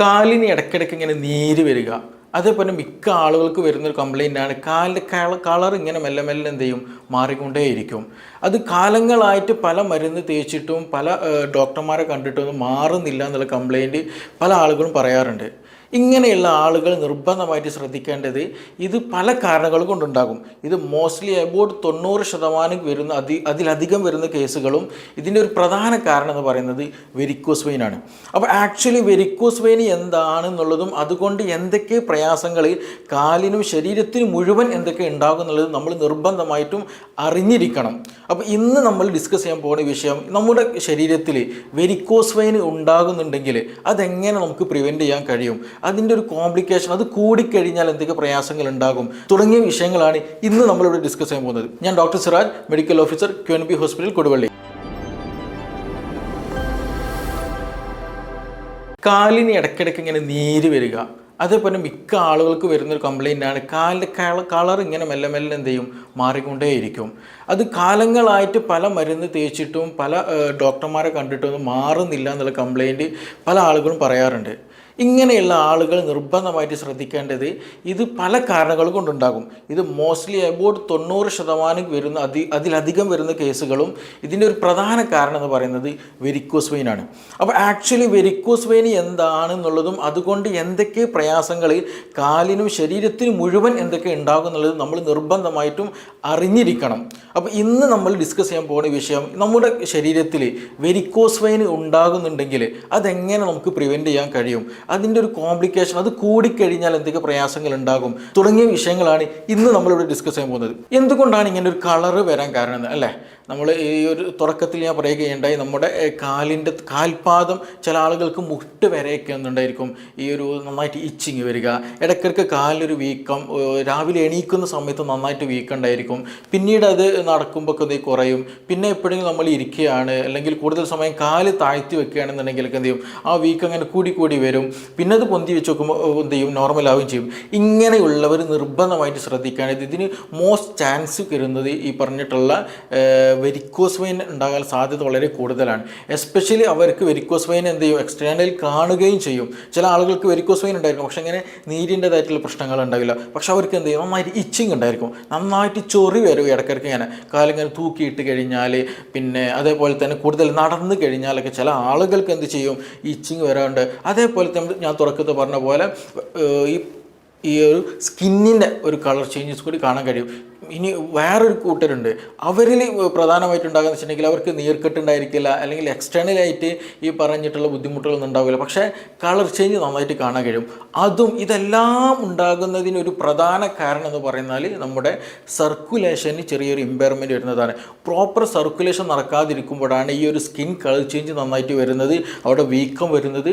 കാലിന് ഇടയ്ക്കിടയ്ക്ക് ഇങ്ങനെ നീര് വരിക. അതേപോലെ മിക്ക ആളുകൾക്ക് വരുന്നൊരു കംപ്ലൈന്റ് ആണ്. കാലിന്റെ കളർ ഇങ്ങനെ മെല്ലെ മെല്ലെ എന്ത് ചെയ്യും? മാറിക്കൊണ്ടേയിരിക്കും. അത് കാലങ്ങളായിട്ട് പല മരുന്ന് തേച്ചിട്ടും പല ഡോക്ടർമാരെ കണ്ടിട്ടൊന്നും മാറുന്നില്ല എന്നുള്ള കംപ്ലൈന്റ് പല ആളുകളും പറയാറുണ്ട്. ഇങ്ങനെയുള്ള ആളുകൾ നിർബന്ധമായിട്ട് ശ്രദ്ധിക്കേണ്ടത് ഇത് പല കാരണങ്ങൾ കൊണ്ടുണ്ടാകും. ഇത് മോസ്റ്റ്ലി അബൌട്ട് തൊണ്ണൂറ് ശതമാനം വരുന്ന അതി അതിലധികം വരുന്ന കേസുകളും ഇതിന്റെ ഒരു പ്രധാന കാരണം എന്ന് പറയുന്നത് വെരിക്കോസ് വെയിൻ ആണ്. അപ്പോൾ ആക്ച്വലി വെരിക്കോസ് വെയിൻ എന്താണെന്നുള്ളതും അതുകൊണ്ട് എന്തൊക്കെ പ്രയാസങ്ങൾ കാലിനും ശരീരത്തിനും മുഴുവൻ എന്തൊക്കെ ഉണ്ടാകും എന്നുള്ളത് നമ്മൾ നിർബന്ധമായിട്ടും അറിഞ്ഞിരിക്കണം. അപ്പോൾ ഇന്ന് നമ്മൾ ഡിസ്കസ് ചെയ്യാൻ പോകുന്ന വിഷയം നമ്മുടെ ശരീരത്തിൽ വെരിക്കോസ് വെയിൻ ഉണ്ടാകുന്നുണ്ടെങ്കിൽ അതെങ്ങനെ നമുക്ക് പ്രിവെന്റ് ചെയ്യാൻ കഴിയും? അതിന്റെ ഒരു കോംപ്ലിക്കേഷൻ അത് കൂടിക്കഴിഞ്ഞാൽ എന്തൊക്കെ പ്രയാസങ്ങൾ ഉണ്ടാകും? തുടങ്ങിയ വിഷയങ്ങളാണ് ഇന്ന് നമ്മളിവിടെ ഡിസ്കസ് ചെയ്യാൻ പോകുന്നത്. ഞാൻ doctor Siraj medical officer Q N hospital Koduvally. കാലിന് ഇടയ്ക്കിടയ്ക്ക് ഇങ്ങനെ നീര് വരിക. അതേപോലെ മിക്ക ആളുകൾക്ക് വരുന്നൊരു ആണ് കാലിന്റെ കളർ ഇങ്ങനെ മെല്ലെ മെല്ലെ എന്ത് ചെയ്യും? മാറിക്കൊണ്ടേയിരിക്കും. അത് കാലങ്ങളായിട്ട് പല മരുന്ന് തേച്ചിട്ടും പല ഡോക്ടർമാരെ കണ്ടിട്ടൊന്നും മാറുന്നില്ല എന്നുള്ള കംപ്ലൈന്റ് പല ആളുകളും പറയാറുണ്ട്. ഇങ്ങനെയുള്ള ആളുകൾ നിർബന്ധമായിട്ട് ശ്രദ്ധിക്കേണ്ടത് ഇത് പല കാരണങ്ങൾ കൊണ്ടുണ്ടാകും. ഇത് മോസ്റ്റ്ലി അബൌട്ട് തൊണ്ണൂറ് ശതമാനം വരുന്ന അതി അതിലധികം വരുന്ന കേസുകളും ഇതിന്റെ ഒരു പ്രധാന കാരണം എന്ന് പറയുന്നത് വെരിക്കോസ് വെയിനാണ് അപ്പോൾ ആക്ച്വലി വെരിക്കോസ് വെയിൻ എന്താണെന്നുള്ളതും അതുകൊണ്ട് എന്തൊക്കെ പ്രയാസങ്ങൾ കാലിനും ശരീരത്തിനും മുഴുവൻ എന്തൊക്കെ ഉണ്ടാകും എന്നുള്ളത് നമ്മൾ നിർബന്ധമായിട്ടും അറിഞ്ഞിരിക്കണം. അപ്പോൾ ഇന്ന് നമ്മൾ ഡിസ്കസ് ചെയ്യാൻ പോകുന്ന വിഷയം നമ്മുടെ ശരീരത്തിൽ വെരിക്കോസ് വെയിൻ ഉണ്ടാകുന്നുണ്ടെങ്കിൽ അതെങ്ങനെ നമുക്ക് പ്രിവെന്റ് ചെയ്യാൻ കഴിയും? അതിന്റെ ഒരു കോംപ്ലിക്കേഷൻ അത് കൂടിക്കഴിഞ്ഞാൽ എന്തൊക്കെ പ്രയാസങ്ങൾ ഉണ്ടാകും? തുടങ്ങിയ വിഷയങ്ങളാണ് ഇന്ന് നമ്മളിവിടെ ഡിസ്കസ് ചെയ്യാൻ പോകുന്നത്. എന്തുകൊണ്ടാണ് ഇങ്ങനെ ഒരു കളറ് വരാൻ കാരണം അല്ലേ? നമ്മൾ ഈ ഒരു തുടക്കത്തിൽ ഞാൻ പറയുകയുണ്ടായി നമ്മുടെ കാലിന്റെ കാൽപാദം ചില ആളുകൾക്ക് മുട്ട് വരെയൊക്കെ ഒന്നുണ്ടായിരിക്കും ഈ ഒരു നന്നായിട്ട് ഇച്ചിങ് വരിക. ഇടയ്ക്കിടയ്ക്ക് കാലിലൊരു വീക്കം രാവിലെ എണീക്കുന്ന സമയത്ത് നന്നായിട്ട് വീക്കം ഉണ്ടായിരിക്കും. പിന്നീട് അത് നടക്കുമ്പോഴൊക്കെ ഇത് കുറയും. പിന്നെ എപ്പോഴെങ്കിലും നമ്മൾ ഇരിക്കുകയാണ് അല്ലെങ്കിൽ കൂടുതൽ സമയം കാൽ താഴ്ത്തി വെക്കുകയാണെന്നുണ്ടെങ്കിൽ എന്ത് ചെയ്യും? ആ വീക്കം അങ്ങനെ കൂടി കൂടി വരും. പിന്നെ അത് പൊന്തി വെച്ച് നോക്കുമ്പോൾ എന്ത് ചെയ്യും? നോർമലാവുകയും ചെയ്യും. ഇങ്ങനെയുള്ളവർ നിർബന്ധമായിട്ട് ശ്രദ്ധിക്കുകയാണെങ്കിൽ ഇതിന് മോസ്റ്റ് ചാൻസ് വരുന്നത് ഈ പറഞ്ഞിട്ടുള്ള വെരിക്കോസ് വെയിൻ ഉണ്ടാകാൻ സാധ്യത വളരെ കൂടുതലാണ്. എസ്പെഷ്യലി അവർക്ക് വെരിക്കോസ് വെയിൻ എന്ത് ചെയ്യും? എക്സ്റ്റേണലിൽ കാണുകയും ചെയ്യും. ചില ആളുകൾക്ക് വെരിക്കോസ് വെയിൻ ഉണ്ടായിരിക്കും. പക്ഷെ ഇങ്ങനെ നീരിന്റെതായിട്ടുള്ള പ്രശ്നങ്ങൾ ഉണ്ടാവില്ല. പക്ഷെ അവർക്ക് എന്ത് ചെയ്യും? നന്നായിട്ട് ഇച്ചിങ് ഉണ്ടായിരിക്കും. നന്നായിട്ട് ചൊറി വരും ഇടയ്ക്കിടയ്ക്ക് ഇങ്ങനെ. കാലിങ്ങനെ തൂക്കിയിട്ട് കഴിഞ്ഞാൽ പിന്നെ അതേപോലെ തന്നെ കൂടുതൽ നടന്നു കഴിഞ്ഞാലൊക്കെ ചില ആളുകൾക്ക് എന്ത് ചെയ്യും? ഇച്ചിങ് വരാറുണ്ട്. അതേപോലെ തന്നെ ഞാൻ തുടക്കത്തിൽ പറഞ്ഞ പോലെ ഈ ഈ ഒരു സ്കിന്നിന്റെ ഒരു കളർ ചേഞ്ചസ് കൂടി കാണാൻ കഴിയും. ഇനി വേറൊരു കൂട്ടരുണ്ട്. അവരിൽ പ്രധാനമായിട്ടുണ്ടാകുന്ന വെച്ചിട്ടുണ്ടെങ്കിൽ അവർക്ക് നീർക്കെട്ട് ഉണ്ടായിരിക്കില്ല അല്ലെങ്കിൽ എക്സ്റ്റേണലായിട്ട് ഈ പറഞ്ഞിട്ടുള്ള ബുദ്ധിമുട്ടുകളൊന്നും ഉണ്ടാവില്ല. പക്ഷേ കളർ ചേഞ്ച് നന്നായിട്ട് കാണാൻ കഴിയും. അതും ഇതെല്ലാം ഉണ്ടാകുന്നതിന് ഒരു പ്രധാന കാരണം എന്ന് പറയുന്നാൽ നമ്മുടെ സർക്കുലേഷന് ചെറിയൊരു ഇമ്പയർമെന്റ് വരുന്നതാണ്. പ്രോപ്പർ സർക്കുലേഷൻ നടക്കാതിരിക്കുമ്പോഴാണ് ഈ ഒരു സ്കിൻ കളർ ചേഞ്ച് നന്നായിട്ട് വരുന്നത്. അവിടെ വീക്കം വരുന്നത്.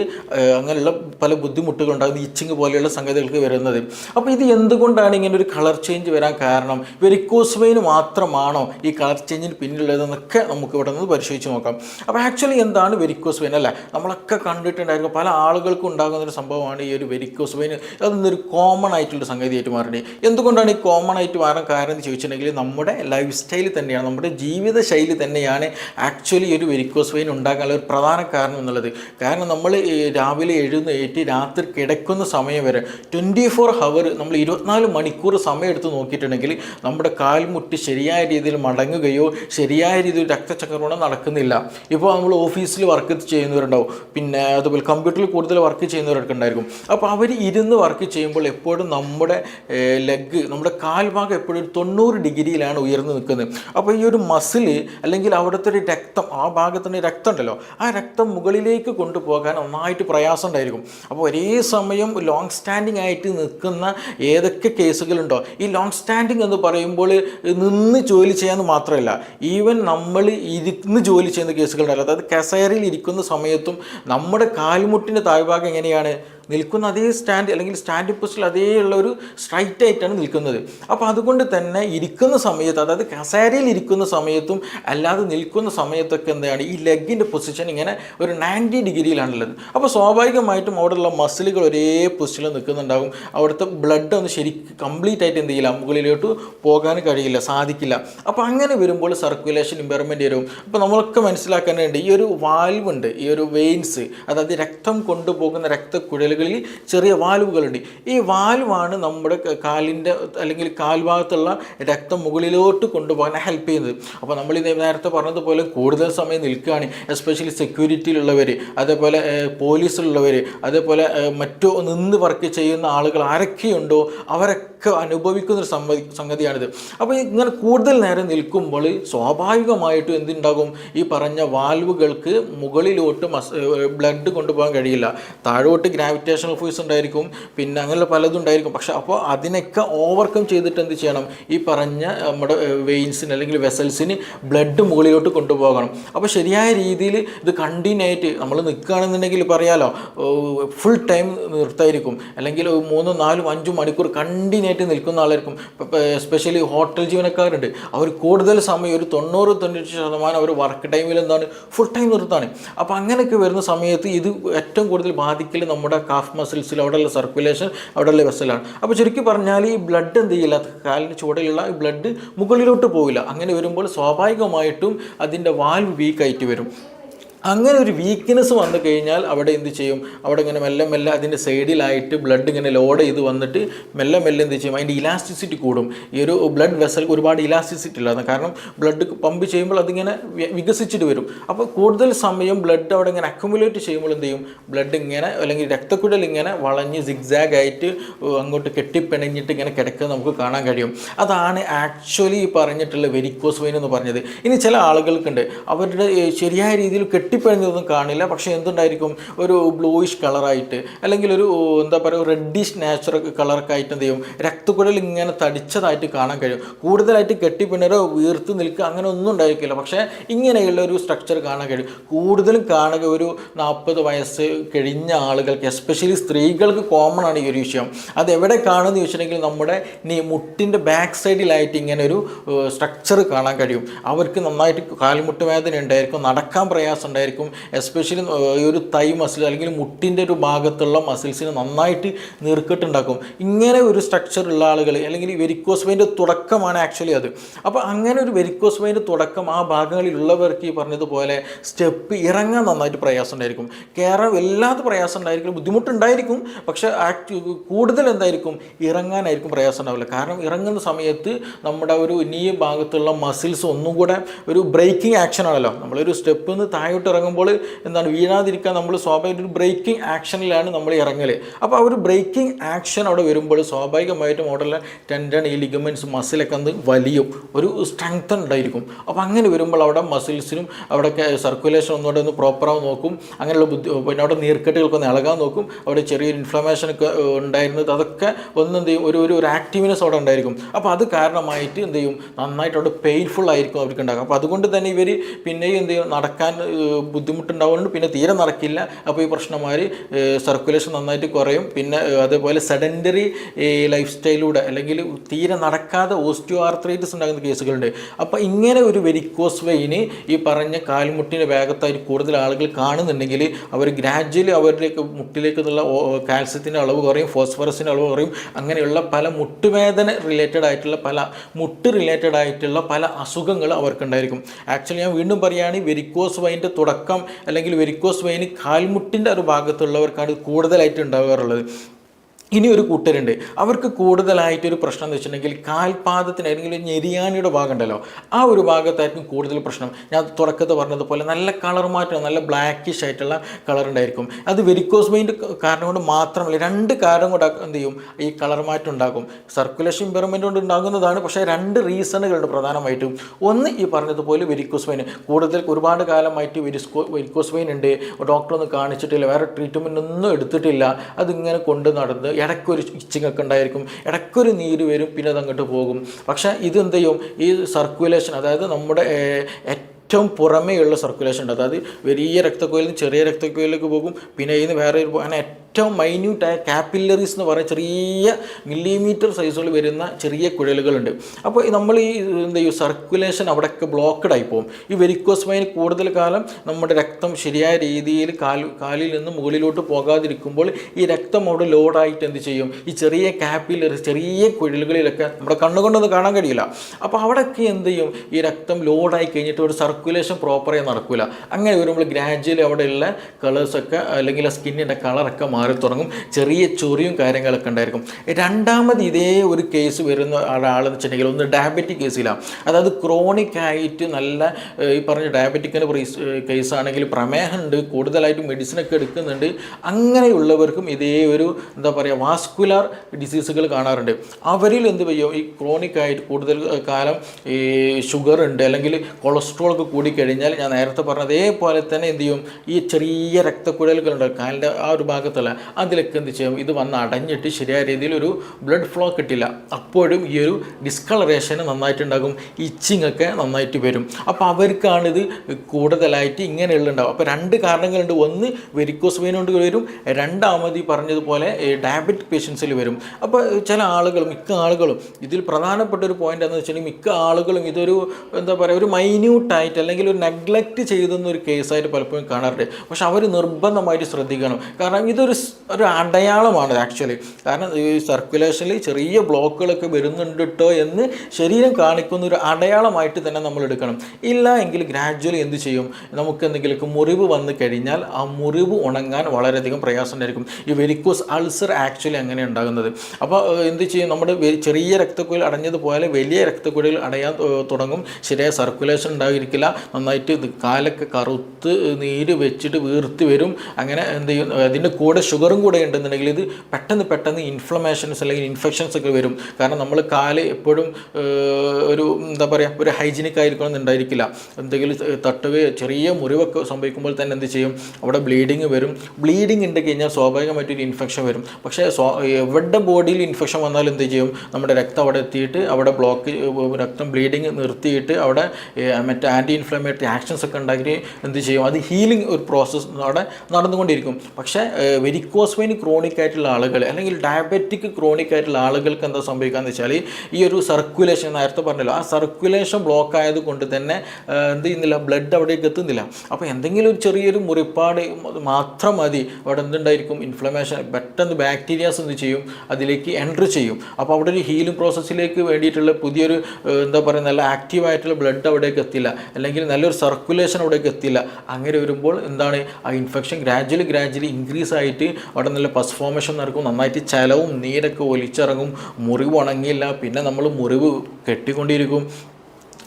അങ്ങനെയുള്ള പല ബുദ്ധിമുട്ടുകൾ ഉണ്ടാകുന്നത് ഇച്ചിങ് പോലെയുള്ള സംഗതികൾക്ക് വരുന്നത്. അപ്പോൾ ഇത് എന്തുകൊണ്ടാണ് ഇങ്ങനെ ഒരു കളർ ചേഞ്ച് വരാൻ കാരണം? വെരിക്കോസ് വെയിൻ മാത്രമാണോ ഈ കളർ ചേഞ്ചിന് പിന്നിലുള്ളതെന്നൊക്കെ നമുക്ക് ഇവിടെ നിന്ന് പരിശോധിച്ച് നോക്കാം. അപ്പോൾ ആക്ച്വലി എന്താണ് വെരിക്കോസ് വെയിൻ അല്ലേ നമ്മളൊക്കെ കണ്ടിട്ടുണ്ടായിരുന്നു പല ആളുകൾക്കും ഉണ്ടാകുന്ന ഒരു സംഭവമാണ് ഈ ഒരു വെരിക്കോസ് വെയിൻ അതൊന്നൊരു കോമൺ ആയിട്ടുള്ള സംഗതിയായിട്ട് മാറേണ്ടത് എന്തുകൊണ്ടാണ് ഈ കോമൺ ആയിട്ട് മാറാൻ കാരണം എന്ന് ചോദിച്ചിട്ടുണ്ടെങ്കിൽ നമ്മുടെ ലൈഫ് സ്റ്റൈൽ തന്നെയാണ് നമ്മുടെ ജീവിത ശൈലി തന്നെയാണ് ആക്ച്വലി ഒരു വെരിക്കോസ് വെയിൻ ഉണ്ടാകാനുള്ള ഒരു പ്രധാന കാരണം എന്നുള്ളത്. കാരണം നമ്മൾ രാവിലെ എഴുന്നേറ്റ് രാത്രി കിടക്കുന്ന സമയം വരെ ട്വന്റി ഫോർ ഹവർ നമ്മൾ ഇരുപത്തിനാല് മണിക്കൂർ സമയം എടുത്ത് നോക്കിയിട്ടുണ്ടെങ്കിൽ നമ്മുടെ കാൽമുട്ടി ശരിയായ രീതിയിൽ മടങ്ങുകയോ ശരിയായ രീതിയിൽ രക്തചക്രമണം നടക്കുന്നില്ല. ഇപ്പോൾ നമ്മൾ ഓഫീസിൽ വർക്ക് ചെയ്യുന്നവരുണ്ടാവും. പിന്നെ അതുപോലെ കമ്പ്യൂട്ടറിൽ കൂടുതൽ വർക്ക് ചെയ്യുന്നവരൊക്കെ ഉണ്ടായിരിക്കും. അപ്പോൾ അവർ ഇരുന്ന് വർക്ക് ചെയ്യുമ്പോൾ എപ്പോഴും നമ്മുടെ ലെഗ് നമ്മുടെ കാൽഭാഗം എപ്പോഴും തൊണ്ണൂറ് ഡിഗ്രിയിലാണ് ഉയർന്നു നിൽക്കുന്നത്. അപ്പോൾ ഈ ഒരു മസിൽ അല്ലെങ്കിൽ അവിടുത്തെ ഒരു രക്തം ആ ഭാഗത്തുള്ള രക്തം ഉണ്ടല്ലോ ആ രക്തം മുകളിലേക്ക് കൊണ്ടുപോകാൻ നന്നായിട്ട് പ്രയാസം ഉണ്ടായിരിക്കും. അപ്പോൾ ഒരേ സമയം ലോങ് സ്റ്റാൻഡിങ് ആയിട്ട് നിൽക്കുന്ന ഏതൊക്കെ കേസുകളുണ്ടോ ഈ ലോങ് സ്റ്റാൻഡിങ് എന്ന് പറയുമ്പോൾ നിന്ന് ജോലി ചെയ്യാന്ന് മാത്രമല്ല ഈവൻ നമ്മൾ ഇരുന്ന് ജോലി ചെയ്യുന്ന കേസുകളുണ്ടല്ലോ അതായത് കസേരയിൽ ഇരിക്കുന്ന സമയത്തും നമ്മുടെ കാൽമുട്ടിന്റെ താഴ്ഭാഗം എങ്ങനെയാണ്? നിൽക്കുന്ന അതേ സ്റ്റാൻഡ് അല്ലെങ്കിൽ സ്റ്റാൻഡ് പൊസിഷനിൽ അതേ ഉള്ള ഒരു സ്ട്രൈറ്റ് ആയിട്ടാണ് നിൽക്കുന്നത്. അപ്പോൾ അതുകൊണ്ട് തന്നെ ഇരിക്കുന്ന സമയത്ത് അതായത് കസേരയിൽ ഇരിക്കുന്ന സമയത്തും അല്ലാതെ നിൽക്കുന്ന സമയത്തൊക്കെ എന്താണ്? ഈ ലെഗിന്റെ പൊസിഷൻ ഇങ്ങനെ ഒരു നയന്റി ഡിഗ്രിയിലാണുള്ളത്. അപ്പോൾ സ്വാഭാവികമായിട്ടും അവിടെയുള്ള മസിലുകൾ ഒരേ പൊസിഷനിൽ നിൽക്കുന്നുണ്ടാകും. അവിടുത്തെ ബ്ലഡ് ഒന്ന് ശരിക്കും കംപ്ലീറ്റ് ആയിട്ട് എന്ത് ചെയ്യില്ല മുകളിലോട്ട് പോകാൻ കഴിയില്ല സാധിക്കില്ല. അപ്പോൾ അങ്ങനെ വരുമ്പോൾ സർക്കുലേഷൻ ഇമ്പയർമെന്റ് വരും. അപ്പോൾ നമ്മളൊക്കെ മനസ്സിലാക്കാനുണ്ട് ഈ ഒരു വാൽവ് ഉണ്ട് ഈ ഒരു വെയിൻസ് അതായത് രക്തം കൊണ്ടുപോകുന്ന രക്തക്കുഴലുകൾ വിരലുകളിൽ ചെറിയ വാൽവുകളുണ്ട്. ഈ വാൽവാണ് നമ്മുടെ കാലിന്റെ അല്ലെങ്കിൽ കാൽഭാഗത്തുള്ള രക്തം മുകളിലോട്ട് കൊണ്ടുപോകാൻ ഹെൽപ്പ് ചെയ്യുന്നത്. അപ്പോൾ നമ്മൾ നേരത്തെ പറഞ്ഞതുപോലെ കൂടുതൽ സമയം നിൽക്കുകയാണ് എസ്പെഷ്യലി സെക്യൂരിറ്റിയിലുള്ളവർ അതേപോലെ പോലീസിലുള്ളവർ അതേപോലെ മറ്റു നിന്ന് വർക്ക് ചെയ്യുന്ന ആളുകൾ ആരൊക്കെയുണ്ടോ അവരൊക്കെ അനുഭവിക്കുന്ന ഒരു സംഗതി സംഗതിയാണിത്. അപ്പോൾ ഇങ്ങനെ കൂടുതൽ നേരം നിൽക്കുമ്പോൾ സ്വാഭാവികമായിട്ടും എന്തുണ്ടാകും? ഈ പറഞ്ഞ വാൽവുകൾക്ക് മുകളിലോട്ട് മസ് ബ്ലഡ് കൊണ്ടുപോകാൻ കഴിയില്ല. താഴോട്ട് ഗ്രാവിറ്റേഷണൽ ഫോഴ്സ് ഉണ്ടായിരിക്കും പിന്നെ അങ്ങനെയുള്ള പലതും ഉണ്ടായിരിക്കും. പക്ഷെ അപ്പോൾ അതിനൊക്കെ ഓവർകം ചെയ്തിട്ട് എന്ത് ചെയ്യണം? ഈ പറഞ്ഞ നമ്മുടെ വെയിൻസിന് അല്ലെങ്കിൽ വെസൽസിന് ബ്ലഡ് മുകളിലോട്ട് കൊണ്ടുപോകണം. അപ്പോൾ ശരിയായ രീതിയിൽ ഇത് കണ്ടിന്യൂ ആയിട്ട് നമ്മൾ നിൽക്കുകയാണെന്നുണ്ടെങ്കിൽ പറയാലോ ഫുൾ ടൈം നിർത്തായിരിക്കും. അല്ലെങ്കിൽ മൂന്നോ നാലും അഞ്ചും മണിക്കൂർ കണ്ടിന്യൂ ആയിട്ട് നിൽക്കുന്ന ആളായിരിക്കും. Especially hotel ജീവനക്കാരുണ്ട്. അവർ കൂടുതൽ സമയം ഒരു തൊണ്ണൂറ് തൊണ്ണൂറ്റി ശതമാനം അവർ വർക്ക് ടൈമിൽ എന്താണ്? ഫുൾ ടൈം നിർത്താണ് അപ്പോൾ അങ്ങനെയൊക്കെ വരുന്ന സമയത്ത് ഇത് ഏറ്റവും കൂടുതൽ ബാധിക്കൽ നമ്മുടെ കാഫ് മസിൽസിൽ അവിടെയുള്ള സർക്കുലേഷൻ അവിടെയുള്ള വെസലാണ് അപ്പോൾ ചുരുക്കി പറഞ്ഞാൽ ഈ ബ്ലഡ് എന്ത് ചെയ്യില്ല? കാലിന് ചുവടെയുള്ള ഈ ബ്ലഡ് മുകളിലോട്ട് പോവില്ല. അങ്ങനെ വരുമ്പോൾ സ്വാഭാവികമായിട്ടും അതിന്റെ വാൽവ് വീക്കായിട്ട് വരും. അങ്ങനെ ഒരു വീക്ക്നെസ് വന്നു കഴിഞ്ഞാൽ അവിടെ എന്ത് ചെയ്യും? അവിടെ ഇങ്ങനെ മെല്ലെ മെല്ലെ അതിന്റെ സൈഡിലായിട്ട് ബ്ലഡ് ഇങ്ങനെ ലോഡ് ചെയ്ത് വന്നിട്ട് മെല്ലെ മെല്ലെ എന്ത് ചെയ്യും? അതിന്റെ ഇലാസ്റ്റിസിറ്റി കൂടും. ഈ ഒരു ബ്ലഡ് വെസൽക്ക് ഒരുപാട് ഇലാസ്റ്റിസിറ്റി ഇല്ലാതെ കാരണം ബ്ലഡ് പമ്പ് ചെയ്യുമ്പോൾ അതിങ്ങനെ വികസിച്ചിട്ട് വരും. അപ്പോൾ കൂടുതൽ സമയം ബ്ലഡ് അവിടെ ഇങ്ങനെ അക്യുമുലേറ്റ് ചെയ്യുമ്പോൾ എന്ത് ചെയ്യും? ബ്ലഡ് ഇങ്ങനെ അല്ലെങ്കിൽ രക്തക്കുഴൽ ഇങ്ങനെ വളഞ്ഞ് സിഗ്സാഗ് ആയിട്ട് അങ്ങോട്ട് കെട്ടിപ്പിണഞ്ഞിട്ട് ഇങ്ങനെ കിടക്കുക നമുക്ക് കാണാൻ കഴിയും. അതാണ് ആക്ച്വലി പറഞ്ഞിട്ടുള്ള വെരിക്കോസ് വെയിൻ എന്ന് പറഞ്ഞത്. ഇനി ചില ആളുകൾക്കുണ്ട്. അവരുടെ ശരിയായ രീതിയിൽ കെട്ടിപ്പിണഞ്ഞതൊന്നും കാണില്ല. പക്ഷേ എന്തുണ്ടായിരിക്കും? ഒരു ബ്ലൂയിഷ് കളറായിട്ട് അല്ലെങ്കിൽ ഒരു എന്താ പറയുക റെഡിഷ് നാച്ചുറൽ കളറൊക്കെ ആയിട്ട് എന്ത് ചെയ്യും? രക്തക്കുഴൽ ഇങ്ങനെ തടിച്ചതായിട്ട് കാണാൻ കഴിയും. കൂടുതലായിട്ട് കെട്ടിപ്പിണരോ വീർത്ത് നിൽക്കുക അങ്ങനെ ഒന്നും ഉണ്ടായിരിക്കില്ല. പക്ഷേ ഇങ്ങനെയുള്ള ഒരു സ്ട്രക്ചർ കാണാൻ കഴിയും. കൂടുതലും കാണുക ഒരു നാൽപ്പത് വയസ്സ് കഴിഞ്ഞ ആളുകൾക്ക് എസ്പെഷ്യലി സ്ത്രീകൾക്ക് കോമൺ ആണ് ഈ ഒരു വിഷയം. അത് എവിടെ കാണുമെന്ന് ചോദിച്ചിട്ടുണ്ടെങ്കിൽ നമ്മുടെ നീ മുട്ടിന്റെ ബാക്ക് സൈഡിലായിട്ട് ഇങ്ങനെ ഒരു സ്ട്രക്ചർ കാണാൻ കഴിയും. അവർക്ക് നന്നായിട്ട് കാൽമുട്ട് വേദന ഉണ്ടായിരിക്കും നടക്കാൻ പ്രയാസം എസ്പെഷ്യലി ഈ ഒരു തൈ മസിൽ അല്ലെങ്കിൽ മുട്ടിന്റെ ഒരു ഭാഗത്തുള്ള മസിൽസിന് നന്നായിട്ട് നീർക്കെട്ടുണ്ടാക്കും. ഇങ്ങനെ ഒരു സ്ട്രക്ചർ ഉള്ള ആളുകൾ അല്ലെങ്കിൽ വെരിക്കോസ് വെയിന്റെ തുടക്കമാണ് ആക്ച്വലി അത്. അപ്പോൾ അങ്ങനെ ഒരു വെരിക്കോസ് വെയിന്റെ തുടക്കം ആ ഭാഗങ്ങളിലുള്ളവർക്ക് ഈ പറഞ്ഞതുപോലെ സ്റ്റെപ്പ് ഇറങ്ങാൻ നന്നായിട്ട് പ്രയാസം ഉണ്ടായിരിക്കും. കയറാൻ വല്ലാത്ത പ്രയാസം ഉണ്ടായിരിക്കും. ബുദ്ധിമുട്ടുണ്ടായിരിക്കും. പക്ഷേ ആക്ട് കൂടുതൽ എന്തായിരിക്കും? ഇറങ്ങാനായിരിക്കും പ്രയാസം ഉണ്ടാവില്ല. കാരണം ഇറങ്ങുന്ന സമയത്ത് നമ്മുടെ ഒരു നീ ഭാഗത്തുള്ള മസിൽസ് ഒന്നും കൂടെ ഒരു ബ്രേക്കിംഗ് ആക്ഷൻ ആണല്ലോ. നമ്മളൊരു സ്റ്റെപ്പ് നിന്ന് താഴോട്ട് ഇറങ്ങുമ്പോൾ എന്താണ് വീഴാതിരിക്കാൻ നമ്മൾ സ്വാഭാവിക ഒരു ബ്രേക്കിംഗ് ആക്ഷനിലാണ് നമ്മൾ ഇറങ്ങൽ അപ്പോൾ ആ ഒരു ബ്രേക്കിംഗ് ആക്ഷൻ അവിടെ വരുമ്പോൾ സ്വാഭാവികമായിട്ടും അവിടെയുള്ള ടെൻഡൺ ഈ ലിഗമെന്റ്സ് മസിലൊക്കെ ഒന്ന് വലിയും. ഒരു സ്ട്രെങ്ത് ഉണ്ടായിരിക്കും. അപ്പോൾ അങ്ങനെ വരുമ്പോൾ അവിടെ മസിൽസിനും അവിടെ സർക്കുലേഷൻ ഒന്നുകൂടെ ഒന്ന് പ്രോപ്പറാവും നോക്കും. അങ്ങനെയുള്ള ബുദ്ധി പിന്നെ അവിടെ നീർക്കെട്ടുകൾക്കൊന്ന് ഇളകാൻ നോക്കും. അവിടെ ചെറിയൊരു ഇൻഫ്ലമേഷൻ ഒക്കെ ഉണ്ടായിരുന്നത് അതൊക്കെ ഒന്ന് എന്ത് ചെയ്യും? ഒരു ഒരു ആക്റ്റീവ്നെസ് അവിടെ ഉണ്ടായിരിക്കും. അപ്പോൾ അത് കാരണമായിട്ട് എന്ത് ചെയ്യും? നന്നായിട്ട് അവിടെ പെയിൻഫുൾ ആയിരിക്കും അവർക്ക് ഉണ്ടാകും അപ്പോൾ അതുകൊണ്ട് തന്നെ ഇവർ പിന്നെയും എന്ത് ചെയ്യും? നടക്കാൻ ബുദ്ധിമുട്ടുണ്ടാവുന്നുണ്ട്. പിന്നെ തീരെ നടക്കില്ല. അപ്പോൾ ഈ പ്രശ്നമാർ സർക്കുലേഷൻ നന്നായിട്ട് കുറയും. പിന്നെ അതേപോലെ സെഡന്ററി ലൈഫ് സ്റ്റൈലിലൂടെ അല്ലെങ്കിൽ തീരെ നടക്കാതെ ഓസ്റ്റിയോ ആർത്രൈറ്റിസ് ഉണ്ടാകുന്ന കേസുകളുണ്ട്. അപ്പോൾ ഇങ്ങനെ ഒരു വെരിക്കോസ് വെയിന് ഈ പറഞ്ഞ കാൽമുട്ടിന്റെ വേഗത്തായിട്ട് കൂടുതൽ ആളുകൾ കാണുന്നുണ്ടെങ്കിൽ അവർ ഗ്രാജ്വലി അവരിലേക്ക് മുട്ടിലേക്ക് നിന്നുള്ള കാൽസ്യത്തിന്റെ അളവ് കുറയും ഫോസ്ഫറസിന്റെ അളവ് കുറയും. അങ്ങനെയുള്ള പല മുട്ടുവേദന റിലേറ്റഡ് ആയിട്ടുള്ള പല മുട്ട് റിലേറ്റഡ് ആയിട്ടുള്ള പല അസുഖങ്ങൾ അവർക്കുണ്ടായിരിക്കും. ആക്ച്വലി ഞാൻ വീണ്ടും പറയുകയാണെങ്കിൽ വെരിക്കോസ് വൈന്റെ തുടക്കം അല്ലെങ്കിൽ വെരിക്കോസ് വെയിൻ കാൽമുട്ടിന്റെ ഒരു ഭാഗത്തുള്ളവർക്കാണ് കൂടുതലായിട്ട് ഉണ്ടാകാറുള്ളത്. ഇനി ഒരു കൂട്ടരുണ്ട്. അവർക്ക് കൂടുതലായിട്ടൊരു പ്രശ്നം എന്ന് വെച്ചിട്ടുണ്ടെങ്കിൽ കാൽപാദത്തിന് അല്ലെങ്കിൽ ഞെരിയാണിയുടെ ഭാഗം ഉണ്ടല്ലോ. ആ ഒരു ഭാഗത്തായിരിക്കും കൂടുതൽ പ്രശ്നം. ഞാൻ തുടക്കത്ത് പറഞ്ഞതുപോലെ നല്ല കളർ മാറ്റം നല്ല ബ്ലാക്കിഷ് ആയിട്ടുള്ള കളർ ഉണ്ടായിരിക്കും. അത് വെരിക്കോസ് വെയിന്റെ കാരണം കൊണ്ട് മാത്രമല്ല രണ്ട് കാരണം കൊണ്ട് എന്ത് ചെയ്യും? ഈ കളർ മാറ്റം ഉണ്ടാകും. സർക്കുലേഷൻ ഇമ്പയർമെന്റ് കൊണ്ട് ഉണ്ടാകുന്നതാണ് പക്ഷേ രണ്ട് റീസണുകളുണ്ട് പ്രധാനമായിട്ടും. ഒന്ന് ഈ പറഞ്ഞതുപോലെ വെരിക്കോസ് വെയിൻ കൂടുതൽ ഒരുപാട് കാലമായിട്ട് വെരിസ്കോ വെരിക്കോസ് വെയിൻ ഉണ്ട്. ഡോക്ടറൊന്നും കാണിച്ചിട്ടില്ല വേറെ ട്രീറ്റ്മെന്റ് ഒന്നും എടുത്തിട്ടില്ല. അതിങ്ങനെ കൊണ്ട് നടന്ന് ഇടയ്ക്കൊരു ഇച്ചിങ് ഒക്കെ ഉണ്ടായിരിക്കും ഇടയ്ക്കൊരു നീര് വരും പിന്നെ അത് അങ്ങോട്ട് പോകും. പക്ഷേ ഇത് എന്ത് ചെയ്യും ഈ സർക്കുലേഷൻ അതായത് നമ്മുടെ ഏറ്റവും പുറമേയുള്ള സർക്കുലേഷൻ ഉണ്ട്. അതായത് വലിയ രക്തക്കുഴലിൽ നിന്ന് ചെറിയ രക്തക്കുഴലിലേക്ക് പോകും പിന്നെ ഇതിന് വേറെ ഒരു അങ്ങനെ ഏറ്റവും മൈന്യൂട്ടായ കാപ്പില്ലറീസ് എന്ന് പറയുന്ന ചെറിയ മില്ലിമീറ്റർ സൈസുകൾ വരുന്ന ചെറിയ കുഴലുകളുണ്ട്. അപ്പോൾ നമ്മൾ ഈ എന്താ ഈ സർക്കുലേഷൻ അവിടെയൊക്കെ ബ്ലോക്കഡ് ആയി പോകും. ഈ വെരിക്കോസ് വൈൻ കൂടുതൽ കാലം നമ്മുടെ രക്തം ശരിയായ രീതിയിൽ കാൽ കാലിൽ നിന്ന് മുകളിലോട്ട് പോകാതിരിക്കുമ്പോൾ ഈ രക്തം അവിടെ ലോഡായിട്ട് എന്ത് ചെയ്യും? ഈ ചെറിയ കാപ്പില്ലറി ചെറിയ കുഴലുകളിലൊക്കെ നമ്മുടെ കണ്ണുകൊണ്ടൊന്നും കാണാൻ കഴിയില്ല. അപ്പോൾ അവിടെയൊക്കെ എന്ത് ചെയ്യും? ഈ രക്തം ലോഡായി കഴിഞ്ഞിട്ട് ഒരു സർക്കുലേഷൻ പ്രോപ്പറായി നടക്കില്ല. അങ്ങനെ വരുമ്പോൾ ഗ്രാജ്വലി അവിടെയുള്ള കളേഴ്സൊക്കെ അല്ലെങ്കിൽ ആ സ്കിന്നിന്റെ കളറൊക്കെ മാറി മാറി തുടങ്ങും. ചെറിയ ചൊറിയും കാര്യങ്ങളൊക്കെ ഉണ്ടായിരിക്കും. രണ്ടാമത് ഇതേ ഒരു കേസ് വരുന്ന ഒരാളെന്ന് വെച്ചിട്ടുണ്ടെങ്കിൽ ഒന്ന് ഡയബറ്റിക് കേസിലാണ് അതായത് ക്രോണിക് ആയിട്ട് നല്ല ഈ പറഞ്ഞ ഡയബറ്റിക്കിന്റെ കേസാണെങ്കിൽ പ്രമേഹമുണ്ട് കൂടുതലായിട്ട് മെഡിസിനൊക്കെ എടുക്കുന്നുണ്ട്. അങ്ങനെയുള്ളവർക്കും ഇതേ ഒരു എന്താ പറയുക വാസ്കുലാർ ഡിസീസുകൾ കാണാറുണ്ട്. അവരിൽ എന്ത് ചെയ്യും? ഈ ക്രോണിക് ആയിട്ട് കൂടുതൽ കാലം ഈ ഷുഗർ ഉണ്ട് അല്ലെങ്കിൽ കൊളസ്ട്രോൾ ഒക്കെ കൂടിക്കഴിഞ്ഞാൽ ഞാൻ നേരത്തെ പറഞ്ഞ അതേപോലെ തന്നെ എന്ത് ചെയ്യും? ഈ ചെറിയ രക്തക്കുഴലുകളുണ്ട് കാലിന്റെ ആ ഒരു ഭാഗത്തുള്ള. അതിലൊക്കെ എന്ത് ചെയ്യും? ഇത് വന്ന് അടഞ്ഞിട്ട് ശരിയായ രീതിയിൽ ഒരു ബ്ലഡ് ഫ്ലോ കിട്ടില്ല. അപ്പോഴും ഈ ഒരു ഡിസ്കളറേഷൻ നന്നായിട്ടുണ്ടാകും. ഇച്ചിങ് ഒക്കെ നന്നായിട്ട് വരും. അപ്പോൾ അവർക്കാണിത് കൂടുതലായിട്ട് ഇങ്ങനെയുള്ള ഉണ്ടാവും അപ്പോൾ രണ്ട് കാരണങ്ങളുണ്ട്. ഒന്ന് വെരിക്കോസ് വെയിൻ കൊണ്ട് വരും. രണ്ടാമത് ഈ പറഞ്ഞതുപോലെ ഡയബറ്റിക് പേഷ്യൻസിൽ വരും. അപ്പോൾ ചില ആളുകൾ മിക്ക ആളുകളും ഇതിൽ പ്രധാനപ്പെട്ട ഒരു പോയിന്റ് എന്ന് വെച്ചാൽ മിക്ക ആളുകളും ഇതൊരു എന്താ പറയുക ഒരു മൈന്യൂട്ടായിട്ട് അല്ലെങ്കിൽ ഒരു നെഗ്ലക്റ്റ് ചെയ്തെന്നൊരു കേസായിട്ട് പലപ്പോഴും കാണാറുണ്ട്. പക്ഷെ അവർ നിർബന്ധമായിട്ട് ശ്രദ്ധിക്കണം. കാരണം ഇതൊരു ഒരു അടയാളമാണ് ആക്ച്വലി കാരണം ഈ സർക്കുലേഷനിൽ ചെറിയ ബ്ലോക്കുകളൊക്കെ വരുന്നുണ്ട് കേട്ടോ എന്ന് ശരീരം കാണിക്കുന്ന ഒരു അടയാളമായിട്ട് തന്നെ നമ്മൾ എടുക്കണം. ഇല്ല എങ്കിൽ ഗ്രാജ്വലി എന്ത് ചെയ്യും? നമുക്ക് എന്തെങ്കിലുമൊക്കെ മുറിവ് വന്നു കഴിഞ്ഞാൽ ആ മുറിവ് ഉണങ്ങാൻ വളരെയധികം പ്രയാസം ഉണ്ടായിരിക്കും ഈ വെരിക്കോസ് അൾസർ ആക്ച്വലി അങ്ങനെ ഉണ്ടാകുന്നത്. അപ്പോൾ എന്ത് ചെയ്യും? നമ്മുടെ ചെറിയ രക്തക്കുഴൽ അടഞ്ഞതുപോലെ വലിയ രക്തക്കുഴൽ അടയാൻ തുടങ്ങും. ശരിയായ സർക്കുലേഷൻ ഉണ്ടായിരിക്കില്ല. നന്നായിട്ട് കാലൊക്കെ കറുത്ത് നീര് വെച്ചിട്ട് വീർത്തി വരും. അങ്ങനെ എന്ത് ചെയ്യും? അതിന്റെ കൂടെ ഷുഗറും കൂടെ ഉണ്ടെന്നുണ്ടെങ്കിൽ ഇത് പെട്ടെന്ന് പെട്ടെന്ന് ഇൻഫ്ലമേഷൻസ് അല്ലെങ്കിൽ ഇൻഫെക്ഷൻസ് ഒക്കെ വരും. കാരണം നമ്മൾ കാൽ എപ്പോഴും ഒരു എന്താ പറയുക ഒരു ഹൈജീനിക് ആയിരിക്കണം എന്നുണ്ടായിരിക്കില്ല എന്തെങ്കിലും തട്ടുകയോ ചെറിയ മുറിവൊക്കെ സംഭവിക്കുമ്പോൾ തന്നെ എന്ത് ചെയ്യും? അവിടെ ബ്ലീഡിങ് വരും. ബ്ലീഡിങ് ഉണ്ട് കഴിഞ്ഞാൽ സ്വാഭാവികമായിട്ടൊരു ഇൻഫെക്ഷൻ വരും. പക്ഷേ എവിടെ ബോഡിയിൽ ഇൻഫെക്ഷൻ വന്നാൽ എന്ത് ചെയ്യും? നമ്മുടെ രക്തം അവിടെ എത്തിയിട്ട് അവിടെ ബ്ലോക്ക് രക്തം ബ്ലീഡിങ് നിർത്തിയിട്ട് അവിടെ മറ്റേ ആന്റി ഇൻഫ്ലമേറ്ററി ആക്ഷൻസ് ഒക്കെ ഉണ്ടാക്കി എന്ത് ചെയ്യും? അത് ഹീലിംഗ് ഒരു പ്രോസസ്സ് അവിടെ നടന്നുകൊണ്ടിരിക്കും. പക്ഷേ വെരിക്കോസ് ക്രോണിക് ആയിട്ടുള്ള ആളുകൾ അല്ലെങ്കിൽ ഡയബറ്റിക് ക്രോണിക് ആയിട്ടുള്ള ആളുകൾക്ക് എന്താ സംഭവിക്കാന്ന് വെച്ചാൽ ഈ ഒരു സർക്കുലേഷൻ നേരത്തെ പറഞ്ഞല്ലോ ആ സർക്കുലേഷൻ ബ്ലോക്ക് ആയതുകൊണ്ട് തന്നെ എന്ത് ചെയ്യുന്നില്ല ബ്ലഡ് അവിടേക്ക് എത്തുന്നില്ല. അപ്പോൾ എന്തെങ്കിലും ഒരു ചെറിയൊരു മുറിപ്പാട് മാത്രം മതി. അവിടെ എന്തുണ്ടായിരിക്കും? ഇൻഫ്ലമേഷൻ പെട്ടെന്ന് ബാക്ടീരിയാസ് എന്ത് ചെയ്യും? അതിലേക്ക് എൻട്രി ചെയ്യും. അപ്പോൾ അവിടെ ഒരു ഹീലിംഗ് പ്രോസസ്സിലേക്ക് വേണ്ടിയിട്ടുള്ള പുതിയൊരു എന്താ പറയുക നല്ല ആക്റ്റീവായിട്ടുള്ള ബ്ലഡ് അവിടേക്ക് എത്തില്ല. അല്ലെങ്കിൽ നല്ലൊരു സർക്കുലേഷൻ അവിടേക്ക് എത്തില്ല. അങ്ങനെ വരുമ്പോൾ എന്താണ്? ആ ഇൻഫെക്ഷൻ ഗ്രാജ്വലി ഗ്രാജ്വലി ഇൻക്രീസ് ആയിട്ട് അവിടെ നല്ല പസ് ഫോമേഷൻ നടക്കും നന്നായിട്ട് ചലവും നീരൊക്കെ ഒലിച്ചിറങ്ങും മുറിവ് ഉണങ്ങിയില്ല പിന്നെ നമ്മൾ മുറിവ് കെട്ടിക്കൊണ്ടിരിക്കും.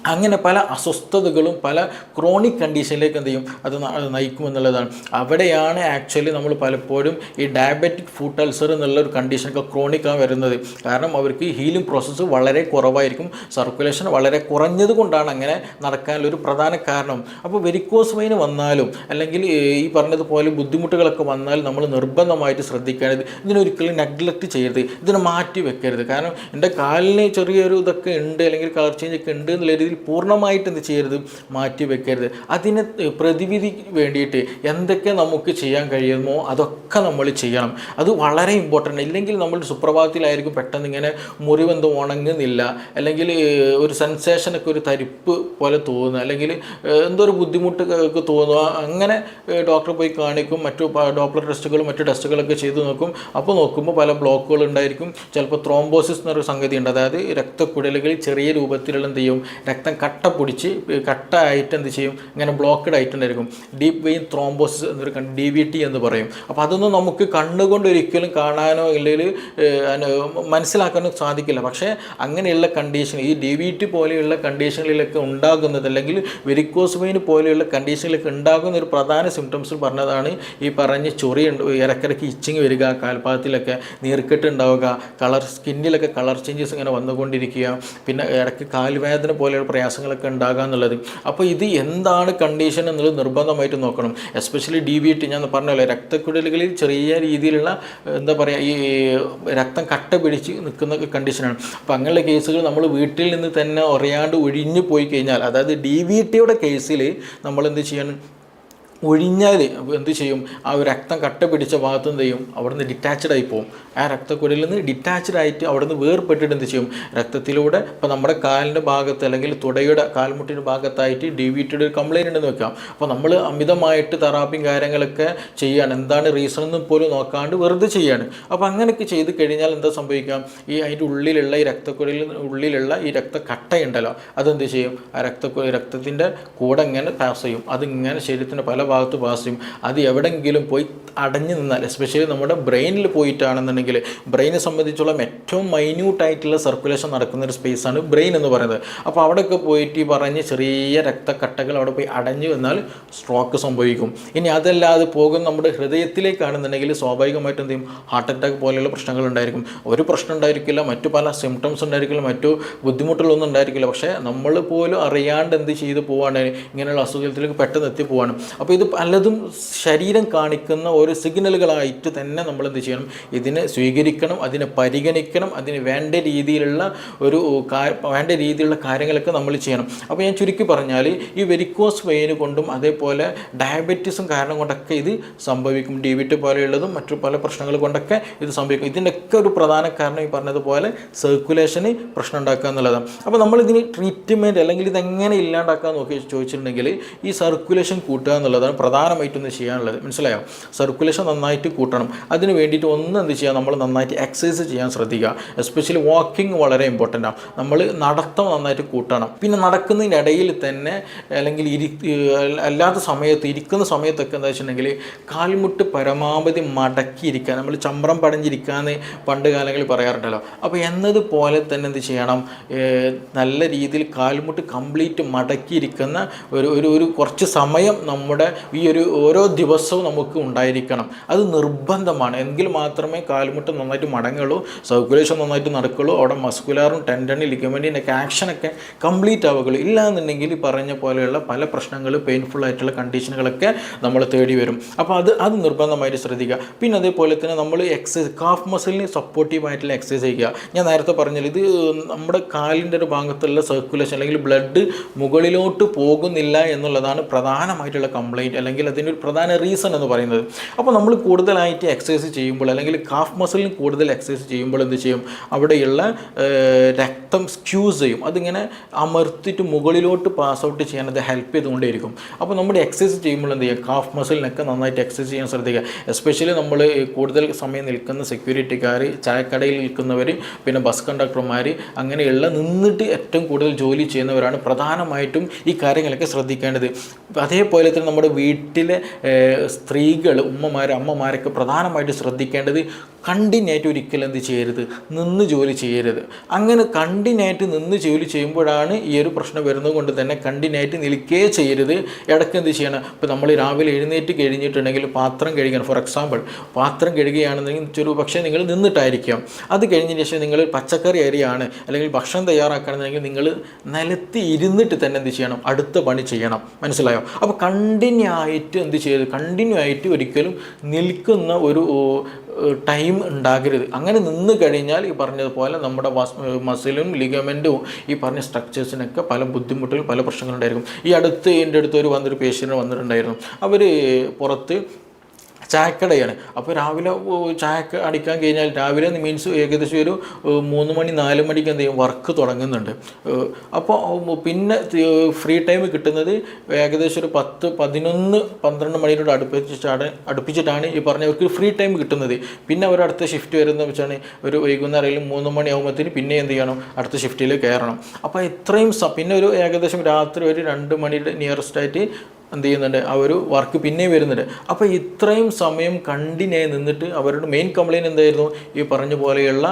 അങ്ങനെ പല അസ്വസ്ഥതകളും പല ക്രോണിക് കണ്ടീഷനിലേക്ക് എന്ത് ചെയ്യും? അത് നയിക്കുമെന്നുള്ളതാണ് അവിടെയാണ് ആക്ച്വലി നമ്മൾ പലപ്പോഴും ഈ ഡയബറ്റിക് ഫുഡ് അൾസർ എന്നുള്ള ഒരു കണ്ടീഷനൊക്കെ ക്രോണിക്കാണ് വരുന്നത്. കാരണം അവർക്ക് ഹീലിംഗ് പ്രോസസ്സ് വളരെ കുറവായിരിക്കും. സർക്കുലേഷൻ വളരെ കുറഞ്ഞത് കൊണ്ടാണ് അങ്ങനെ നടക്കാനുള്ള ഒരു പ്രധാന കാരണം. അപ്പോൾ വെരിക്കോസ് വെയിൻ വന്നാലും അല്ലെങ്കിൽ ഈ പറഞ്ഞതുപോലെ ബുദ്ധിമുട്ടുകളൊക്കെ വന്നാൽ നമ്മൾ നിർബന്ധമായിട്ട് ശ്രദ്ധിക്കേണ്ടത് ഇതിനൊരിക്കലും നെഗ്ലക്റ്റ് ചെയ്യരുത്. ഇതിനെ മാറ്റി വെക്കരുത്. കാരണം എന്റെ കാലിന് ചെറിയൊരു ഇതൊക്കെ ഉണ്ട് അല്ലെങ്കിൽ കളർ ചേഞ്ച് ഒക്കെ ഉണ്ട് എന്നുള്ള രീതിയിൽ പൂർണമായിട്ട് എന്ത് ചെയ്യരുത്? മാറ്റി വെക്കരുത്. അതിന് പ്രതിവിധി വേണ്ടിയിട്ട് എന്തൊക്കെ നമുക്ക് ചെയ്യാൻ കഴിയുമോ അതൊക്കെ നമ്മൾ ചെയ്യണം. അത് വളരെ ഇമ്പോർട്ടന്റ് ഇല്ലെങ്കിൽ നമ്മൾ സുപ്രഭാതത്തിലായിരിക്കും പെട്ടെന്ന് ഇങ്ങനെ മുറിവെന്തോ ഉണങ്ങുന്നില്ല. അല്ലെങ്കിൽ ഒരു സെൻസേഷനൊക്കെ ഒരു തരിപ്പ് പോലെ തോന്നുക അല്ലെങ്കിൽ എന്തോ ഒരു ബുദ്ധിമുട്ട് തോന്നുക അങ്ങനെ ഡോക്ടറെ പോയി കാണിക്കും. മറ്റു ഡോപ്ലർ ടെസ്റ്റുകളും മറ്റു ടെസ്റ്റുകളൊക്കെ ചെയ്ത് നോക്കും. അപ്പോൾ നോക്കുമ്പോൾ പല ബ്ലോക്കുകൾ ഉണ്ടായിരിക്കും. ചിലപ്പോൾ ത്രോംബോസിസ് എന്നൊരു സംഗതി ഉണ്ട് അതായത് രക്തക്കുഴലുകളിൽ ചെറിയ രൂപത്തിലുള്ള എന്ത് ചെയ്യും? രക്തം കട്ട പൊടിച്ച് കട്ട ആയിട്ട് എന്ത് ചെയ്യും? ഇങ്ങനെ ബ്ലോക്കഡ് ആയിട്ടുണ്ടായിരിക്കും ഡീപ്പ് വെയിൻ ത്രോംബോസിസ് എന്നൊരു ഡി വി ടി എന്ന് പറയും. അപ്പോൾ അതൊന്നും നമുക്ക് കണ്ണുകൊണ്ട് ഒരിക്കലും കാണാനോ ഇല്ലെങ്കിൽ മനസ്സിലാക്കാനോ സാധിക്കില്ല. പക്ഷേ അങ്ങനെയുള്ള കണ്ടീഷൻ ഈ ഡി വി ടി പോലെയുള്ള കണ്ടീഷനിലൊക്കെ ഉണ്ടാകുന്നത് അല്ലെങ്കിൽ വെരിക്കോസ് വെയിൻ പോലെയുള്ള കണ്ടീഷനിലൊക്കെ ഉണ്ടാകുന്ന ഒരു പ്രധാന സിംറ്റംസ് പറഞ്ഞതാണ് ഈ പറഞ്ഞ ചൊറി ഇടയ്ക്കിടയ്ക്ക് ഇച്ചിങ് വരിക കാൽപാദത്തിലൊക്കെ നീർക്കെട്ട് ഉണ്ടാവുക കളർ സ്കിന്നിലൊക്കെ കളർ ചേഞ്ചസ് ഇങ്ങനെ വന്നുകൊണ്ടിരിക്കുക. പിന്നെ ഇടയ്ക്ക് കാൽവേദന പോലെയുള്ള പ്രയാസങ്ങളൊക്കെ ഉണ്ടാകുക എന്നുള്ളത്. അപ്പോൾ ഇത് എന്താണ് കണ്ടീഷൻ എന്നുള്ളത് നിർബന്ധമായിട്ട് നോക്കണം. എസ്പെഷ്യലി ഡി ബി ടി ഞാൻ പറഞ്ഞല്ലോ രക്തക്കുഴലുകളിൽ ചെറിയ രീതിയിലുള്ള എന്താ പറയുക ഈ രക്തം കട്ട പിടിച്ച് നിൽക്കുന്ന കണ്ടീഷനാണ് അപ്പോൾ അങ്ങനെയുള്ള കേസുകൾ നമ്മൾ വീട്ടിൽ നിന്ന് തന്നെ ഒറിയാണ്ട് ഒഴിഞ്ഞു പോയി കഴിഞ്ഞാൽ അതായത് ഡി ബി ടിയുടെ കേസിൽ നമ്മൾ എന്ത് ചെയ്യണം? ഒഴിഞ്ഞാൽ എന്ത് ചെയ്യും? ആ ഒരു രക്തം കട്ട പിടിച്ച ഭാഗത്ത് എന്ത് ചെയ്യും? അവിടുന്ന് ഡിറ്റാച്ച്ഡ് ആയി പോകും. ആ രക്തക്കുഴലിൽ നിന്ന് ഡിറ്റാച്ച്ഡ് ആയിട്ട് അവിടുന്ന് വേർപെട്ടിട്ട് എന്ത് ചെയ്യും? രക്തത്തിലൂടെ ഇപ്പോൾ നമ്മുടെ കാലിന്റെ ഭാഗത്ത് അല്ലെങ്കിൽ തുടയുടെ കാൽമുട്ടിന്റെ ഭാഗത്തായിട്ട് ഡിവിറ്റഡ് ഒരു ഉണ്ടെന്ന് വെക്കാം. അപ്പോൾ നമ്മൾ അമിതമായിട്ട് തെറാപ്പിയും കാര്യങ്ങളൊക്കെ ചെയ്യാണ് എന്താണ് റീസൺ എന്ന് പോലും നോക്കാണ്ട് വെറുതെ ചെയ്യാണ്. അപ്പോൾ അങ്ങനെയൊക്കെ ചെയ്ത് കഴിഞ്ഞാൽ എന്താ സംഭവിക്കാം? ഈ അതിന്റെ ഉള്ളിലുള്ള ഈ രക്തക്കുഴലിൽ ഉള്ളിലുള്ള ഈ രക്തക്കട്ടയുണ്ടല്ലോ. അതെന്ത് ചെയ്യും? ആ രക്തക്കു രക്തത്തിന്റെ കൂടെ ഇങ്ങനെ പാസ് ചെയ്യും. അതിങ്ങനെ ശരീരത്തിന്റെ പല ഭാഗത്ത് പാസ് ചെയ്യും. അത് എവിടെയെങ്കിലും പോയി അടഞ്ഞു നിന്നാൽ എസ്പെഷ്യലി നമ്മുടെ ബ്രെയിനിൽ പോയിട്ടാണെന്നുണ്ടെങ്കിൽ ബ്രെയിനെ സംബന്ധിച്ചുള്ള ഏറ്റവും മൈന്യൂട്ടായിട്ടുള്ള സർക്കുലേഷൻ നടക്കുന്ന ഒരു സ്പേസാണ് ബ്രെയിൻ എന്ന് പറയുന്നത്. അപ്പോൾ അവിടെയൊക്കെ പോയിട്ട് ഈ പറഞ്ഞ് ചെറിയ രക്തക്കട്ടകൾ അവിടെ പോയി അടഞ്ഞു വന്നാൽ സ്ട്രോക്ക് സംഭവിക്കും. ഇനി അതല്ലാതെ പോകും നമ്മുടെ ഹൃദയത്തിലേക്കാണെന്നുണ്ടെങ്കിൽ സ്വാഭാവികമായിട്ട് എന്ത് ചെയ്യും? ഹാർട്ട് അറ്റാക്ക് പോലെയുള്ള പ്രശ്നങ്ങൾ ഉണ്ടായിരിക്കും. ഒരു പ്രശ്നം ഉണ്ടായിരിക്കില്ല മറ്റു പല സിംറ്റംസ് ഉണ്ടായിരിക്കില്ല മറ്റു ബുദ്ധിമുട്ടുകളൊന്നും ഉണ്ടായിരിക്കില്ല. പക്ഷേ നമ്മൾ പോലും അറിയാണ്ട് എന്ത് ചെയ്ത് പോവാണ് ഇങ്ങനെയുള്ള അസുഖത്തിലേക്ക് പെട്ടെന്ന് എത്തി പോവാണ്. അപ്പോൾ ഇത് പലതും ശരീരം കാണിക്കുന്ന ഒരു സിഗ്നലുകളായിട്ട് തന്നെ നമ്മൾ എന്ത് ചെയ്യണം? ഇതിനെ സ്വീകരിക്കണം അതിനെ പരിഗണിക്കണം അതിന് വേണ്ട രീതിയിലുള്ള ഒരു വേണ്ട രീതിയിലുള്ള കാര്യങ്ങളൊക്കെ നമ്മൾ ചെയ്യണം. അപ്പോൾ ഞാൻ ചുരുക്കി പറഞ്ഞാൽ ഈ വെരിക്കോസ് വെയിന് കൊണ്ടും അതേപോലെ ഡയബറ്റീസും കാരണം കൊണ്ടൊക്കെ ഇത് സംഭവിക്കും. ഡി വിറ്റ് പോലെയുള്ളതും മറ്റു പല പ്രശ്നങ്ങൾ കൊണ്ടൊക്കെ ഇത് സംഭവിക്കും. ഇതിന്റെയൊക്കെ ഒരു പ്രധാന കാരണം ഈ പറഞ്ഞതുപോലെ സർക്കുലേഷന് പ്രശ്നം ഉണ്ടാക്കുക എന്നുള്ളതാണ്. അപ്പോൾ നമ്മളിതിന് ട്രീറ്റ്മെന്റ് അല്ലെങ്കിൽ ഇതെങ്ങനെ ഇല്ലാണ്ടാക്കാൻ നോക്കി ചോദിച്ചിട്ടുണ്ടെങ്കിൽ ഈ സർക്കുലേഷൻ കൂട്ടുക പ്രധാനമായിട്ടും ഒന്ന് ചെയ്യാനുള്ളത്. മനസ്സിലായോ? സർക്കുലേഷൻ നന്നായിട്ട് കൂട്ടണം. അതിന് വേണ്ടിയിട്ട് ഒന്ന് എന്ത് ചെയ്യുക? നമ്മൾ നന്നായിട്ട് എക്സസൈസ് ചെയ്യാൻ ശ്രദ്ധിക്കുക. എസ്പെഷ്യലി വാക്കിംഗ് വളരെ ഇമ്പോർട്ടന്റ് ആണ് നമ്മൾ നടത്തം നന്നായിട്ട് കൂട്ടണം. പിന്നെ നടക്കുന്നതിന്റെ ഇടയിൽ തന്നെ അല്ലെങ്കിൽ ഇരി അല്ലാത്ത സമയത്ത് ഇരിക്കുന്ന സമയത്തൊക്കെ എന്താ വെച്ചിട്ടുണ്ടെങ്കിൽ കാൽമുട്ട് പരമാവധി മടക്കിയിരിക്കുക. നമ്മൾ ചമ്രം പടഞ്ഞിരിക്കാന്ന് പണ്ട് കാലങ്ങളിൽ പറയാറുണ്ടല്ലോ. അപ്പോൾ എന്നതുപോലെ തന്നെ എന്ത് ചെയ്യണം? നല്ല രീതിയിൽ കാൽമുട്ട് കംപ്ലീറ്റ് മടക്കിയിരിക്കുന്ന ഒരു ഒരു കുറച്ച് സമയം നമ്മുടെ ഈ ഒരു ഓരോ ദിവസവും നമുക്ക് ഉണ്ടായിരിക്കണം. അത് നിർബന്ധമാണ്. എങ്കിൽ മാത്രമേ കാൽമുട്ട് നന്നായിട്ട് മടങ്ങുള്ളൂ സർക്കുലേഷൻ നന്നായിട്ട് നടക്കുള്ളൂ അവിടെ മസ്കുലാറും ടെൻഡണി ലിഗമെന്റിന്റെ ഒക്കെ ആക്ഷനൊക്കെ കംപ്ലീറ്റ് ആവുകയുള്ളൂ. ഇല്ല എന്നുണ്ടെങ്കിൽ ഈ പറഞ്ഞ പോലെയുള്ള പല പ്രശ്നങ്ങൾ പെയിൻഫുൾ ആയിട്ടുള്ള കണ്ടീഷനുകളൊക്കെ നമ്മൾ തേടി വരും. അപ്പോൾ അത് അത് നിർബന്ധമായിട്ട് ശ്രദ്ധിക്കുക. പിന്നെ അതേപോലെ തന്നെ നമ്മൾ എക്സസൈസ് കാഫ് മസിലിന് സപ്പോർട്ടീവായിട്ടുള്ള എക്സസൈസ് ചെയ്യുക. ഞാൻ നേരത്തെ പറഞ്ഞാൽ ഇത് നമ്മുടെ കാലിന്റെ ഒരു ഭാഗത്തുള്ള സർക്കുലേഷൻ അല്ലെങ്കിൽ ബ്ലഡ് മുകളിലോട്ട് പോകുന്നില്ല എന്നുള്ളതാണ് പ്രധാനമായിട്ടുള്ള കംപ്ലൈന്റ് അല്ലെങ്കിൽ അതിന്റെ ഒരു പ്രധാന റീസൺ എന്ന് പറയുന്നത്. അപ്പോൾ നമ്മൾ കൂടുതലായിട്ട് എക്സസൈസ് ചെയ്യുമ്പോൾ അല്ലെങ്കിൽ കാഫ് മസിലിന് കൂടുതൽ എക്സസൈസ് ചെയ്യുമ്പോൾ എന്ത് ചെയ്യും? അവിടെയുള്ള രക്തം സ്ക്യൂസ് ചെയ്യും. അതിങ്ങനെ അമർത്തിട്ട് മുകളിലോട്ട് പാസ് ഔട്ട് ചെയ്യാൻ അത് ഹെൽപ്പ് ചെയ്തുകൊണ്ടേയിരിക്കും. അപ്പോൾ നമ്മൾ എക്സസൈസ് ചെയ്യുമ്പോൾ എന്ത് ചെയ്യുക? കാഫ് മസിലിനൊക്കെ നന്നായിട്ട് എക്സസൈസ് ചെയ്യാൻ ശ്രദ്ധിക്കുക. എസ്പെഷ്യലി നമ്മൾ കൂടുതൽ സമയം നിൽക്കുന്ന സെക്യൂരിറ്റിക്കാർ ചായക്കടയിൽ നിൽക്കുന്നവർ പിന്നെ ബസ് കണ്ടക്ടർമാർ അങ്ങനെയുള്ള നിന്നിട്ട് ഏറ്റവും കൂടുതൽ ജോലി ചെയ്യുന്നവരാണ് പ്രധാനമായിട്ടും ഈ കാര്യങ്ങളൊക്കെ ശ്രദ്ധിക്കേണ്ടത്. അതേപോലെ തന്നെ നമ്മുടെ വീട്ടിലെ സ്ത്രീകൾ ഉമ്മമാർ അമ്മമാരൊക്കെ പ്രധാനമായിട്ട് ശ്രദ്ധിക്കേണ്ടത് കണ്ടിന്യായിട്ട് ഒരിക്കലും എന്ത് ചെയ്യരുത്? നിന്ന് ജോലി ചെയ്യരുത്. അങ്ങനെ കണ്ടിന്യായിട്ട് നിന്ന് ജോലി ചെയ്യുമ്പോഴാണ് ഈ ഒരു പ്രശ്നം വരുന്നത് കൊണ്ട് തന്നെ കണ്ടിന്യായിട്ട് നിൽക്കേ ചെയ്യരുത്. ഇടയ്ക്ക് എന്ത് ചെയ്യണം? ഇപ്പോൾ നമ്മൾ രാവിലെ എഴുന്നേറ്റ് കഴിഞ്ഞിട്ടുണ്ടെങ്കിൽ പാത്രം കഴുകണം. ഫോർ എക്സാമ്പിൾ പാത്രം കഴുകുകയാണെന്നുണ്ടെങ്കിൽ ചെറു പക്ഷേ നിങ്ങൾ നിന്നിട്ടായിരിക്കാം. അത് കഴിഞ്ഞതിന് ശേഷം നിങ്ങൾ പച്ചക്കറി അരിയാണ് അല്ലെങ്കിൽ ഭക്ഷണം തയ്യാറാക്കുകയാണെന്നുണ്ടെങ്കിൽ നിങ്ങൾ നിലത്ത് ഇരുന്നിട്ട് തന്നെ എന്ത് ചെയ്യണം? അടുത്ത പണി ചെയ്യണം. മനസ്സിലായോ? അപ്പോൾ കണ്ടിന്യൂ ആയിട്ട് എന്ത് ചെയ്ത് കണ്ടിന്യൂ ആയിട്ട് ഒരിക്കലും നിൽക്കുന്ന ഒരു ടൈം ഉണ്ടാകരുത്. അങ്ങനെ നിന്ന് കഴിഞ്ഞാൽ ഈ പറഞ്ഞതുപോലെ നമ്മുടെ മസിലും ലിഗമെന്റും ഈ പറഞ്ഞ സ്ട്രക്ചേഴ്സിനൊക്കെ പല ബുദ്ധിമുട്ടുകളും പല പ്രശ്നങ്ങളുണ്ടായിരിക്കും ഈ അടുത്ത് എന്റെ അടുത്ത് ഒരു വന്നൊരു പേഷ്യന്റ് വന്നിട്ടുണ്ടായിരുന്നു. അവർ പുറത്ത് ചായക്കടയാണ്. അപ്പോൾ രാവിലെ ചായക്ക് ചായ അടിക്കാൻ കഴിഞ്ഞാൽ രാവിലെ മീൻസ് ഏകദേശം ഒരു മൂന്ന് മണി നാല് മണിക്ക് എന്ത് ചെയ്യും? വർക്ക് തുടങ്ങുന്നുണ്ട്. അപ്പോൾ പിന്നെ ഫ്രീ ടൈം കിട്ടുന്നത് ഏകദേശം ഒരു പത്ത് പതിനൊന്ന് പന്ത്രണ്ട് മണിയോട് അടുപ്പിച്ചിട്ടാണ് അടുപ്പിച്ചിട്ടാണ് ഈ പറഞ്ഞവർക്ക് ഫ്രീ ടൈം കിട്ടുന്നത്. പിന്നെ അവർ അടുത്ത ഷിഫ്റ്റ് വരുന്ന വെച്ചാണ് ഒരു വൈകുന്നേരം മൂന്ന് മണി ആകുമ്പോഴത്തേന് പിന്നെ എന്ത് ചെയ്യണം? അടുത്ത ഷിഫ്റ്റിൽ കയറണം. അപ്പോൾ ഇത്രയും പിന്നെ ഒരു ഏകദേശം രാത്രി ഒരു രണ്ട് മണിയുടെ നിയറസ്റ്റ് ആയിട്ട് എന്ത് ചെയ്യുന്നുണ്ട്? ആ ഒരു വർക്ക് പിന്നെയും വരുന്നുണ്ട്. അപ്പോൾ ഇത്രയും സമയം കണ്ടിന്യൂ ആയി നിന്നിട്ട് അവരുടെ മെയിൻ കംപ്ലയിന്റ് എന്തായിരുന്നു? ഈ പറഞ്ഞ പോലെയുള്ള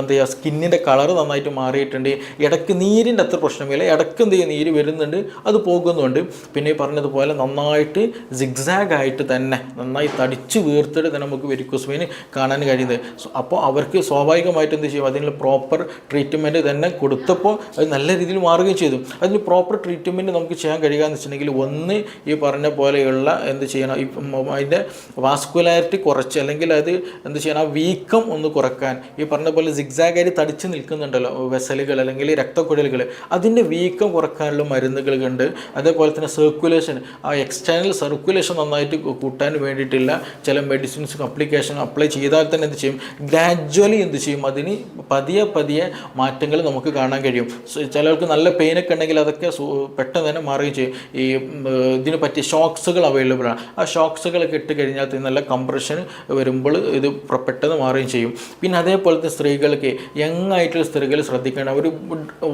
എന്താ ചെയ്യുക സ്കിന്നിന്റെ കളർ നന്നായിട്ട് മാറിയിട്ടുണ്ട്. ഇടയ്ക്ക് നീരിന്റെ അത്ര പ്രശ്നമില്ല. ഇടയ്ക്ക് എന്ത് ചെയ്യും നീര് വരുന്നുണ്ട്. അത് പോകുന്നുണ്ട്. പിന്നെ പറഞ്ഞതുപോലെ നന്നായിട്ട് സിഗ്സാഗ് ആയിട്ട് തന്നെ നന്നായി തടിച്ച് വീർത്തിട്ട് തന്നെ നമുക്ക് വെരിക്കോസ്മീന് കാണാൻ കഴിയുന്നത്. അപ്പോൾ അവർക്ക് സ്വാഭാവികമായിട്ട് എന്ത് ചെയ്യും? അതിനുള്ള പ്രോപ്പർ ട്രീറ്റ്മെന്റ് തന്നെ കൊടുത്തപ്പോൾ അത് നല്ല രീതിയിൽ മാറുകയും ചെയ്തു. അതിന് പ്രോപ്പർ ട്രീറ്റ്മെന്റ് നമുക്ക് ചെയ്യാൻ കഴിയുക എന്ന് വെച്ചിട്ടുണ്ടെങ്കിൽ ഒന്ന് ഈ പറഞ്ഞ പോലെയുള്ള എന്ത് ചെയ്യണം? മ- അതിന്റെ വാസ്കുലാരിറ്റി കുറച്ച് അല്ലെങ്കിൽ അത് എന്ത് ചെയ്യണം? വീക്കം ഒന്ന് കുറയ്ക്കാൻ. ഈ പറഞ്ഞ പോലെ സിഗ്സാഗാരി തടിച്ച് നിൽക്കുന്നുണ്ടല്ലോ. വെസലുകൾ അല്ലെങ്കിൽ രക്തക്കുഴലുകൾ. അതിന്റെ വീക്കം കുറക്കാനുള്ള മരുന്നുകൾ കണ്ട് അതേപോലെ തന്നെ സർക്കുലേഷൻ ആ എക്സ്റ്റേണൽ സർക്കുലേഷൻ നന്നായിട്ട് കൂട്ടാൻ വേണ്ടിയിട്ടുള്ള ചില മെഡിസിൻസ് അപ്ലിക്കേഷൻ അപ്ലൈ ചെയ്താൽ തന്നെ എന്ത് ചെയ്യും? ഗ്രാജ്വലി എന്ത് ചെയ്യും? അതിന് പതിയെ പതിയെ മാറ്റങ്ങൾ നമുക്ക് കാണാൻ കഴിയും. ചിലർക്ക് നല്ല പെയിനൊക്കെ ഉണ്ടെങ്കിൽ അതൊക്കെ പെട്ടെന്ന് തന്നെ മാറുകയും ചെയ്യും. ഈ ഇതിന് പറ്റിയ ഷോക്സുകൾ അവൈലബിൾ ആണ്. ആ ഷോക്സുകളൊക്കെ ഇട്ട് കഴിഞ്ഞാൽ നല്ല കംപ്രഷൻ വരുമ്പോൾ ഇത് പെട്ടെന്ന് മാറുകയും ചെയ്യും. പിന്നെ അതേപോലത്തെ സ്ത്രീകൾക്ക് യങ് ആയിട്ടുള്ള സ്ത്രീകൾ ശ്രദ്ധിക്കേണ്ട ഒരു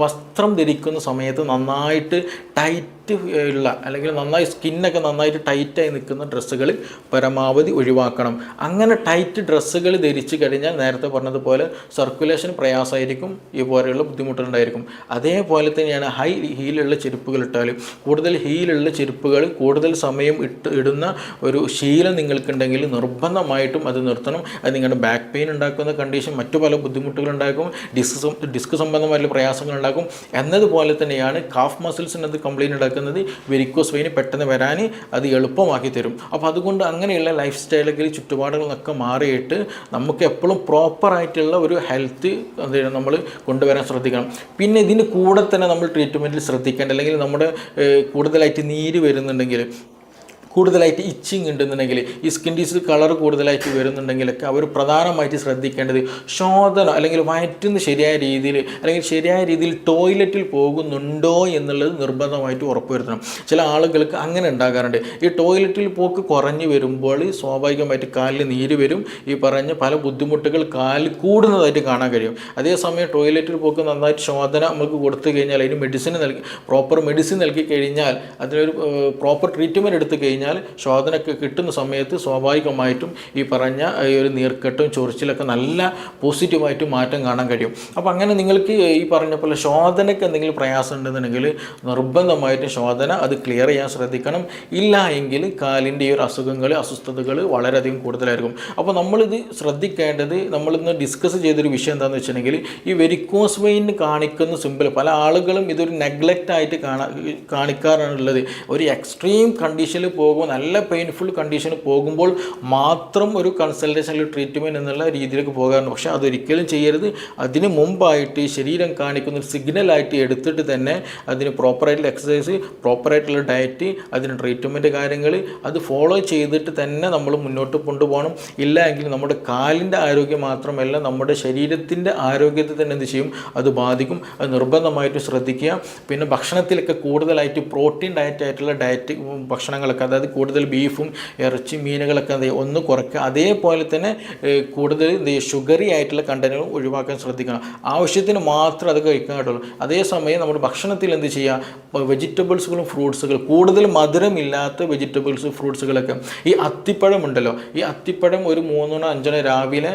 വസ്ത്രം ധരിക്കുന്ന സമയത്ത് നന്നായിട്ട് ടൈറ്റ് ടൈറ്റ് ഉള്ള അല്ലെങ്കിൽ നന്നായി സ്കിന്നൊക്കെ നന്നായിട്ട് ടൈറ്റായി നിൽക്കുന്ന ഡ്രസ്സുകൾ പരമാവധി ഒഴിവാക്കണം. അങ്ങനെ ടൈറ്റ് ഡ്രസ്സുകൾ ധരിച്ചു കഴിഞ്ഞാൽ നേരത്തെ പറഞ്ഞതുപോലെ സർക്കുലേഷൻ പ്രയാസമായിരിക്കും ഈ പോലെയുള്ള ബുദ്ധിമുട്ടുണ്ടായിരിക്കും അതേപോലെ തന്നെയാണ് ഹൈ ഹീലുള്ള ചെരുപ്പുകൾ ഇട്ടാൽ കൂടുതൽ ഹീലുള്ള ചെരുപ്പുകൾ കൂടുതൽ സമയം ഇട്ട് ഇടുന്ന ഒരു ശീലം നിങ്ങൾക്കുണ്ടെങ്കിൽ നിർബന്ധമായിട്ടും അത് നിർത്തണം. അത് നിങ്ങളുടെ ബാക്ക് പെയിൻ ഉണ്ടാക്കുന്ന കണ്ടീഷൻ മറ്റു പല ബുദ്ധിമുട്ടുകൾ ഉണ്ടാക്കും ഡിസ്ക് ഡിസ്ക് സംബന്ധമായിട്ടുള്ള പ്രയാസങ്ങൾ ഉണ്ടാക്കും എന്നതുപോലെ തന്നെയാണ് കാഫ് മസിൽസിനത് കംപ്ലൈന്റ് ഉണ്ടാക്കുന്നത് വെരിക്കോസ് വെയിന് പെട്ടെന്ന് വരാൻ അത് എളുപ്പമാക്കി തരും. അപ്പോൾ അതുകൊണ്ട് അങ്ങനെയുള്ള ലൈഫ് സ്റ്റൈലുകൾ ചുറ്റുപാടുകളെന്നൊക്കെ മാറിയിട്ട് നമുക്ക് എപ്പോഴും പ്രോപ്പറായിട്ടുള്ള ഒരു ഹെൽത്ത് നമ്മൾ കൊണ്ടുവരാൻ ശ്രദ്ധിക്കണം. പിന്നെ ഇതിന് കൂടെ തന്നെ നമ്മൾ ട്രീറ്റ്മെന്റിൽ ശ്രദ്ധിക്കേണ്ട അല്ലെങ്കിൽ നമ്മുടെ കൂടുതലായിട്ട് നീര് വരുന്നുണ്ടെങ്കിൽ കൂടുതലായിട്ട് ഇച്ചിങ് ഉണ്ടെന്നുണ്ടെങ്കിൽ ഈ സ്കിൻ ഡിസീസ് കളർ കൂടുതലായിട്ട് വരുന്നുണ്ടെങ്കിലൊക്കെ അവർ പ്രധാനമായിട്ട് ശ്രദ്ധിക്കേണ്ടത് ശോധന അല്ലെങ്കിൽ വയറ്റുന്ന ശരിയായ രീതിയിൽ അല്ലെങ്കിൽ ശരിയായ രീതിയിൽ ടോയ്ലറ്റിൽ പോകുന്നുണ്ടോ എന്നുള്ളത് നിർബന്ധമായിട്ട് ഉറപ്പുവരുത്തണം. ചില ആളുകൾക്ക് അങ്ങനെ ഉണ്ടാകാറുണ്ട്. ഈ ടോയ്ലറ്റിൽ പോക്ക് കുറഞ്ഞു വരുമ്പോൾ സ്വാഭാവികമായിട്ട് കാലിൽ നീര് വരും. ഈ പറഞ്ഞ പല ബുദ്ധിമുട്ടുകൾ കാലിൽ കൂടുന്നതായിട്ട് കാണാൻ കഴിയും. അതേസമയം ടോയ്ലറ്റിൽ പോക്ക് നന്നായിട്ട് ശോധന നമുക്ക് കൊടുത്തു കഴിഞ്ഞാൽ അതിന് മെഡിസിൻ നൽകി പ്രോപ്പർ മെഡിസിൻ നൽകി കഴിഞ്ഞാൽ അതിനൊരു പ്രോപ്പർ ട്രീറ്റ്മെന്റ് എടുത്തു കഴിഞ്ഞാൽ ശോധനയൊക്കെ കിട്ടുന്ന സമയത്ത് സ്വാഭാവികമായിട്ടും ഈ പറഞ്ഞ ഈ ഒരു നീർക്കെട്ടും ചൊറിച്ചിലൊക്കെ നല്ല പോസിറ്റീവായിട്ട് മാറ്റം കാണാൻ കഴിയും. അപ്പോൾ അങ്ങനെ നിങ്ങൾക്ക് ഈ പറഞ്ഞ പോലെ ശോധനയ്ക്ക് എന്തെങ്കിലും പ്രയാസം ഉണ്ടെന്നുണ്ടെങ്കിൽ നിർബന്ധമായിട്ടും ശോധന അത് ക്ലിയർ ചെയ്യാൻ ശ്രദ്ധിക്കണം. ഇല്ല എങ്കിൽ കാലിന്റെ ഈ ഒരു അസുഖങ്ങൾ അസ്വസ്ഥതകൾ വളരെയധികം കൂടുതലായിരിക്കും. അപ്പോൾ നമ്മളിത് ശ്രദ്ധിക്കേണ്ടത് നമ്മളിന്ന് ഡിസ്കസ് ചെയ്തൊരു വിഷയം എന്താണെന്ന് വെച്ചിട്ടുണ്ടെങ്കിൽ ഈ വെരിക്കോസ് വെയിൻ കാണിക്കുന്ന സിമ്പിൾ പല ആളുകളും ഇതൊരു നെഗ്ലക്റ്റ് ആയിട്ട് കാണാ കാണിക്കാറാണുള്ളത് ഒരു എക്സ്ട്രീം കണ്ടീഷനിൽ പോകുമ്പോൾ നല്ല പെയിൻഫുൾ കണ്ടീഷന് പോകുമ്പോൾ മാത്രം ഒരു കൺസൾട്ടേഷൻ അല്ലെങ്കിൽ ട്രീറ്റ്മെന്റ് എന്നുള്ള രീതിയിലേക്ക് പോകാറുണ്ട്. പക്ഷേ അതൊരിക്കലും ചെയ്യരുത്. അതിന് മുമ്പായിട്ട് ശരീരം കാണിക്കുന്ന ഒരു സിഗ്നലായിട്ട് എടുത്തിട്ട് തന്നെ അതിന് പ്രോപ്പറായിട്ടുള്ള എക്സസൈസ് പ്രോപ്പറായിട്ടുള്ള ഡയറ്റ് അതിന് ട്രീറ്റ്മെന്റ് കാര്യങ്ങൾ അത് ഫോളോ ചെയ്തിട്ട് തന്നെ നമ്മൾ മുന്നോട്ട് കൊണ്ടുപോകണം. ഇല്ല എങ്കിൽ നമ്മുടെ കാലിന്റെ ആരോഗ്യം മാത്രമല്ല നമ്മുടെ ശരീരത്തിന്റെ ആരോഗ്യത്തെ തന്നെ എന്ത് ചെയ്യും? അത് ബാധിക്കും. അത് നിർബന്ധമായിട്ട് ശ്രദ്ധിക്കുക. പിന്നെ ഭക്ഷണത്തിലൊക്കെ കൂടുതലായിട്ട് പ്രോട്ടീൻ ഡയറ്റ് ആയിട്ടുള്ള ഡയറ്റ് ഭക്ഷണങ്ങളൊക്കെ അതായത് കൂടുതൽ ബീഫും ഇറച്ചി മീനുകളൊക്കെ ഒന്ന് കുറയ്ക്കുക. അതേപോലെ തന്നെ കൂടുതൽ എന്ത് ഷുഗറി ആയിട്ടുള്ള കണ്ടനുകൾ ഒഴിവാക്കാൻ ശ്രദ്ധിക്കണം. ആവശ്യത്തിന് മാത്രം അത് കഴിക്കാൻ കേട്ടുള്ളൂ അതേസമയം നമ്മുടെ ഭക്ഷണത്തിൽ എന്ത് ചെയ്യുക? വെജിറ്റബിൾസുകളും ഫ്രൂട്ട്സുകളും കൂടുതൽ മധുരമില്ലാത്ത വെജിറ്റബിൾസ് ഫ്രൂട്ട്സുകളൊക്കെ. ഈ അത്തിപ്പഴം ഉണ്ടല്ലോ. ഈ അത്തിപ്പഴം ഒരു മൂന്നോണോ അഞ്ചോണോ രാവിലെ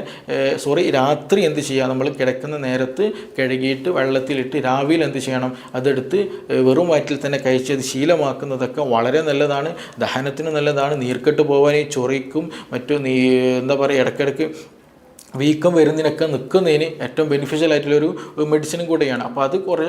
സോറി രാത്രി എന്ത് ചെയ്യുക? നമ്മൾ കിടക്കുന്ന നേരത്ത് കഴുകിയിട്ട് വെള്ളത്തിലിട്ട് രാവിലെ എന്ത് ചെയ്യണം? അതെടുത്ത് വെറും വയറ്റിൽ തന്നെ കഴിച്ചത് ശീലമാക്കുന്നതൊക്കെ വളരെ നല്ലതാണ്. ദഹനത്തിന് നല്ലതാണ്. നീർക്കെട്ട് പോകാൻ ഈ ചൊറിക്കും മറ്റു നീ എന്താ പറയുക ഇടയ്ക്കിടയ്ക്ക് വീക്കം വരുന്നതിനൊക്കെ നിൽക്കുന്നതിന് ഏറ്റവും ബെനിഫിഷ്യൽ ആയിട്ടുള്ളൊരു മെഡിസിനും കൂടെയാണ്. അപ്പോൾ അത് കുറേ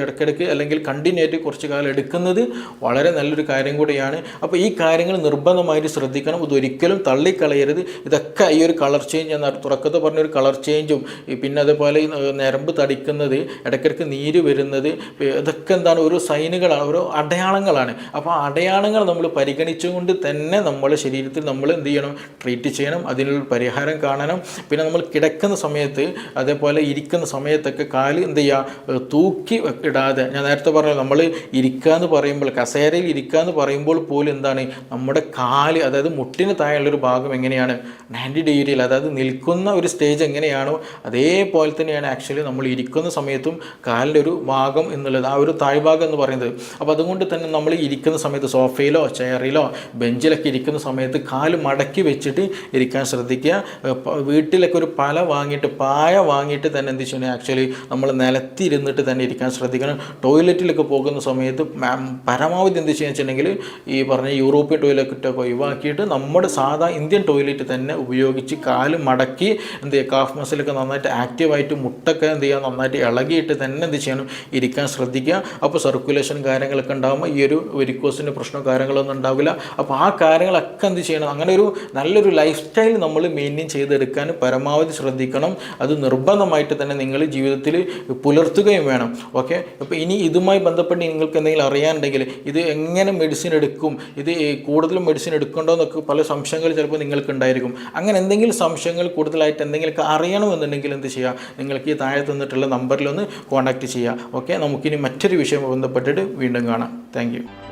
ഇടയ്ക്കിടയ്ക്ക് അല്ലെങ്കിൽ കണ്ടിന്യൂ ആയിട്ട് കുറച്ച് കാലം എടുക്കുന്നത് വളരെ നല്ലൊരു കാര്യം കൂടെയാണ്. അപ്പോൾ ഈ കാര്യങ്ങൾ നിർബന്ധമായിട്ട് ശ്രദ്ധിക്കണം. ഇതൊരിക്കലും തള്ളിക്കളയരുത്. ഇതൊക്കെ ഈ ഒരു കളർ ചേഞ്ച് എന്ന തുറക്കത്തെ പറഞ്ഞൊരു കളർ ചേഞ്ചും പിന്നെ അതേപോലെ നരമ്പ് തടിക്കുന്നത് ഇടയ്ക്കിടയ്ക്ക് നീര് വരുന്നത് ഇതൊക്കെ എന്താണ് ഒരു സൈനുകളാണ് ഓരോ അടയാളങ്ങളാണ്. അപ്പോൾ ആ അടയാളങ്ങൾ നമ്മൾ പരിഗണിച്ചുകൊണ്ട് തന്നെ നമ്മുടെ ശരീരത്തിൽ നമ്മൾ എന്ത് ചെയ്യണം ട്രീറ്റ് ചെയ്യണം. അതിനുള്ള പരിഹാരം കാണണം. പിന്നെ നമ്മൾ കിടക്കുന്ന സമയത്ത് അതേപോലെ ഇരിക്കുന്ന സമയത്തൊക്കെ കാൽ എന്ത് ചെയ്യുക തൂക്കി ഇടാതെ. ഞാൻ നേരത്തെ പറഞ്ഞു നമ്മൾ ഇരിക്കുക എന്ന് പറയുമ്പോൾ കസേരയിൽ ഇരിക്കുക എന്ന് പറയുമ്പോൾ പോലും എന്താണ് നമ്മുടെ കാൽ അതായത് മുട്ടിന് താഴെയുള്ളൊരു ഭാഗം എങ്ങനെയാണ് നയന്റി ഡിഗ്രിയിൽ അതായത് നിൽക്കുന്ന ഒരു സ്റ്റേജ് എങ്ങനെയാണോ അതേപോലെ തന്നെയാണ് ആക്ച്വലി നമ്മൾ ഇരിക്കുന്ന സമയത്തും കാലിന്റെ ഒരു ഭാഗം എന്നുള്ളത് ആ ഒരു താഴ്ഭാഗം എന്ന് പറയുന്നത്. അപ്പോൾ അതുകൊണ്ട് തന്നെ നമ്മൾ ഇരിക്കുന്ന സമയത്ത് സോഫയിലോ ചെയറിലോ ബെഞ്ചിലൊക്കെ ഇരിക്കുന്ന സമയത്ത് കാൽ മടക്കി വെച്ചിട്ട് ഇരിക്കാൻ ശ്രദ്ധിക്കുക. പ- വീട്ടിലൊക്കെ ഒരു പല വാങ്ങിയിട്ട് പായ വാങ്ങിയിട്ട് തന്നെ എന്ത് ചെയ്യണം ആക്ച്വലി നമ്മൾ നിലത്തിരുന്നിട്ട് തന്നെ ഇരിക്കാൻ ശ്രദ്ധിക്കണം. ടോയ്ലറ്റിലൊക്കെ പോകുന്ന സമയത്ത് പരമാവധി എന്ത് ചെയ്യുക വെച്ചിട്ടുണ്ടെങ്കിൽ ഈ പറഞ്ഞ യൂറോപ്യൻ ടോയ്ലറ്റൊക്കെ ഒഴിവാക്കിയിട്ട് നമ്മുടെ സാധാ ഇന്ത്യൻ ടോയ്ലറ്റ് തന്നെ ഉപയോഗിച്ച് കാൽ മടക്കി എന്ത് ചെയ്യുക? കാഫ് മസിലൊക്കെ നന്നായിട്ട് ആക്റ്റീവായിട്ട് മുട്ടൊക്കെ എന്ത് ചെയ്യുക? നന്നായിട്ട് ഇളകിയിട്ട് തന്നെ എന്ത് ചെയ്യണം? ഇരിക്കാൻ ശ്രദ്ധിക്കുക. അപ്പോൾ സർക്കുലേഷൻ കാര്യങ്ങളൊക്കെ ഉണ്ടാകുമ്പോൾ ഈ ഒരു വെരിക്കോസിന്റെ പ്രശ്നം കാര്യങ്ങളൊന്നും ഉണ്ടാവില്ല. അപ്പോൾ ആ കാര്യങ്ങളൊക്കെ എന്ത് ചെയ്യണം? അങ്ങനെ ഒരു നല്ലൊരു ലൈഫ് സ്റ്റൈൽ നമ്മൾ മെയിന്റെയിൻ ചെയ്തെടുക്കാൻ പരമാവധി ശ്രദ്ധിക്കണം. അത് നിർബന്ധമായിട്ട് തന്നെ നിങ്ങൾ ജീവിതത്തിൽ പുലർത്തുകയും വേണം. ഓക്കെ? അപ്പോൾ ഇനി ഇതുമായി ബന്ധപ്പെട്ട് നിങ്ങൾക്ക് എന്തെങ്കിലും അറിയാനുണ്ടെങ്കിൽ ഇത് എങ്ങനെ മെഡിസിൻ എടുക്കും? ഇത് കൂടുതലും മെഡിസിൻ എടുക്കണ്ടോ എന്നൊക്കെ പല സംശയങ്ങൾ ചിലപ്പോൾ നിങ്ങൾക്ക് ഉണ്ടായിരിക്കും. അങ്ങനെ എന്തെങ്കിലും സംശയങ്ങൾ കൂടുതലായിട്ട് എന്തെങ്കിലുമൊക്കെ അറിയണമെന്നുണ്ടെങ്കിൽ എന്ത് ചെയ്യുക? നിങ്ങൾക്ക് ഈ താഴെ തന്നിട്ടുള്ള നമ്പറിലൊന്ന് കോൺടാക്റ്റ് ചെയ്യുക. ഓക്കെ? നമുക്കിനി മറ്റൊരു വിഷയം ബന്ധപ്പെട്ടിട്ട് വീണ്ടും കാണാം. താങ്ക്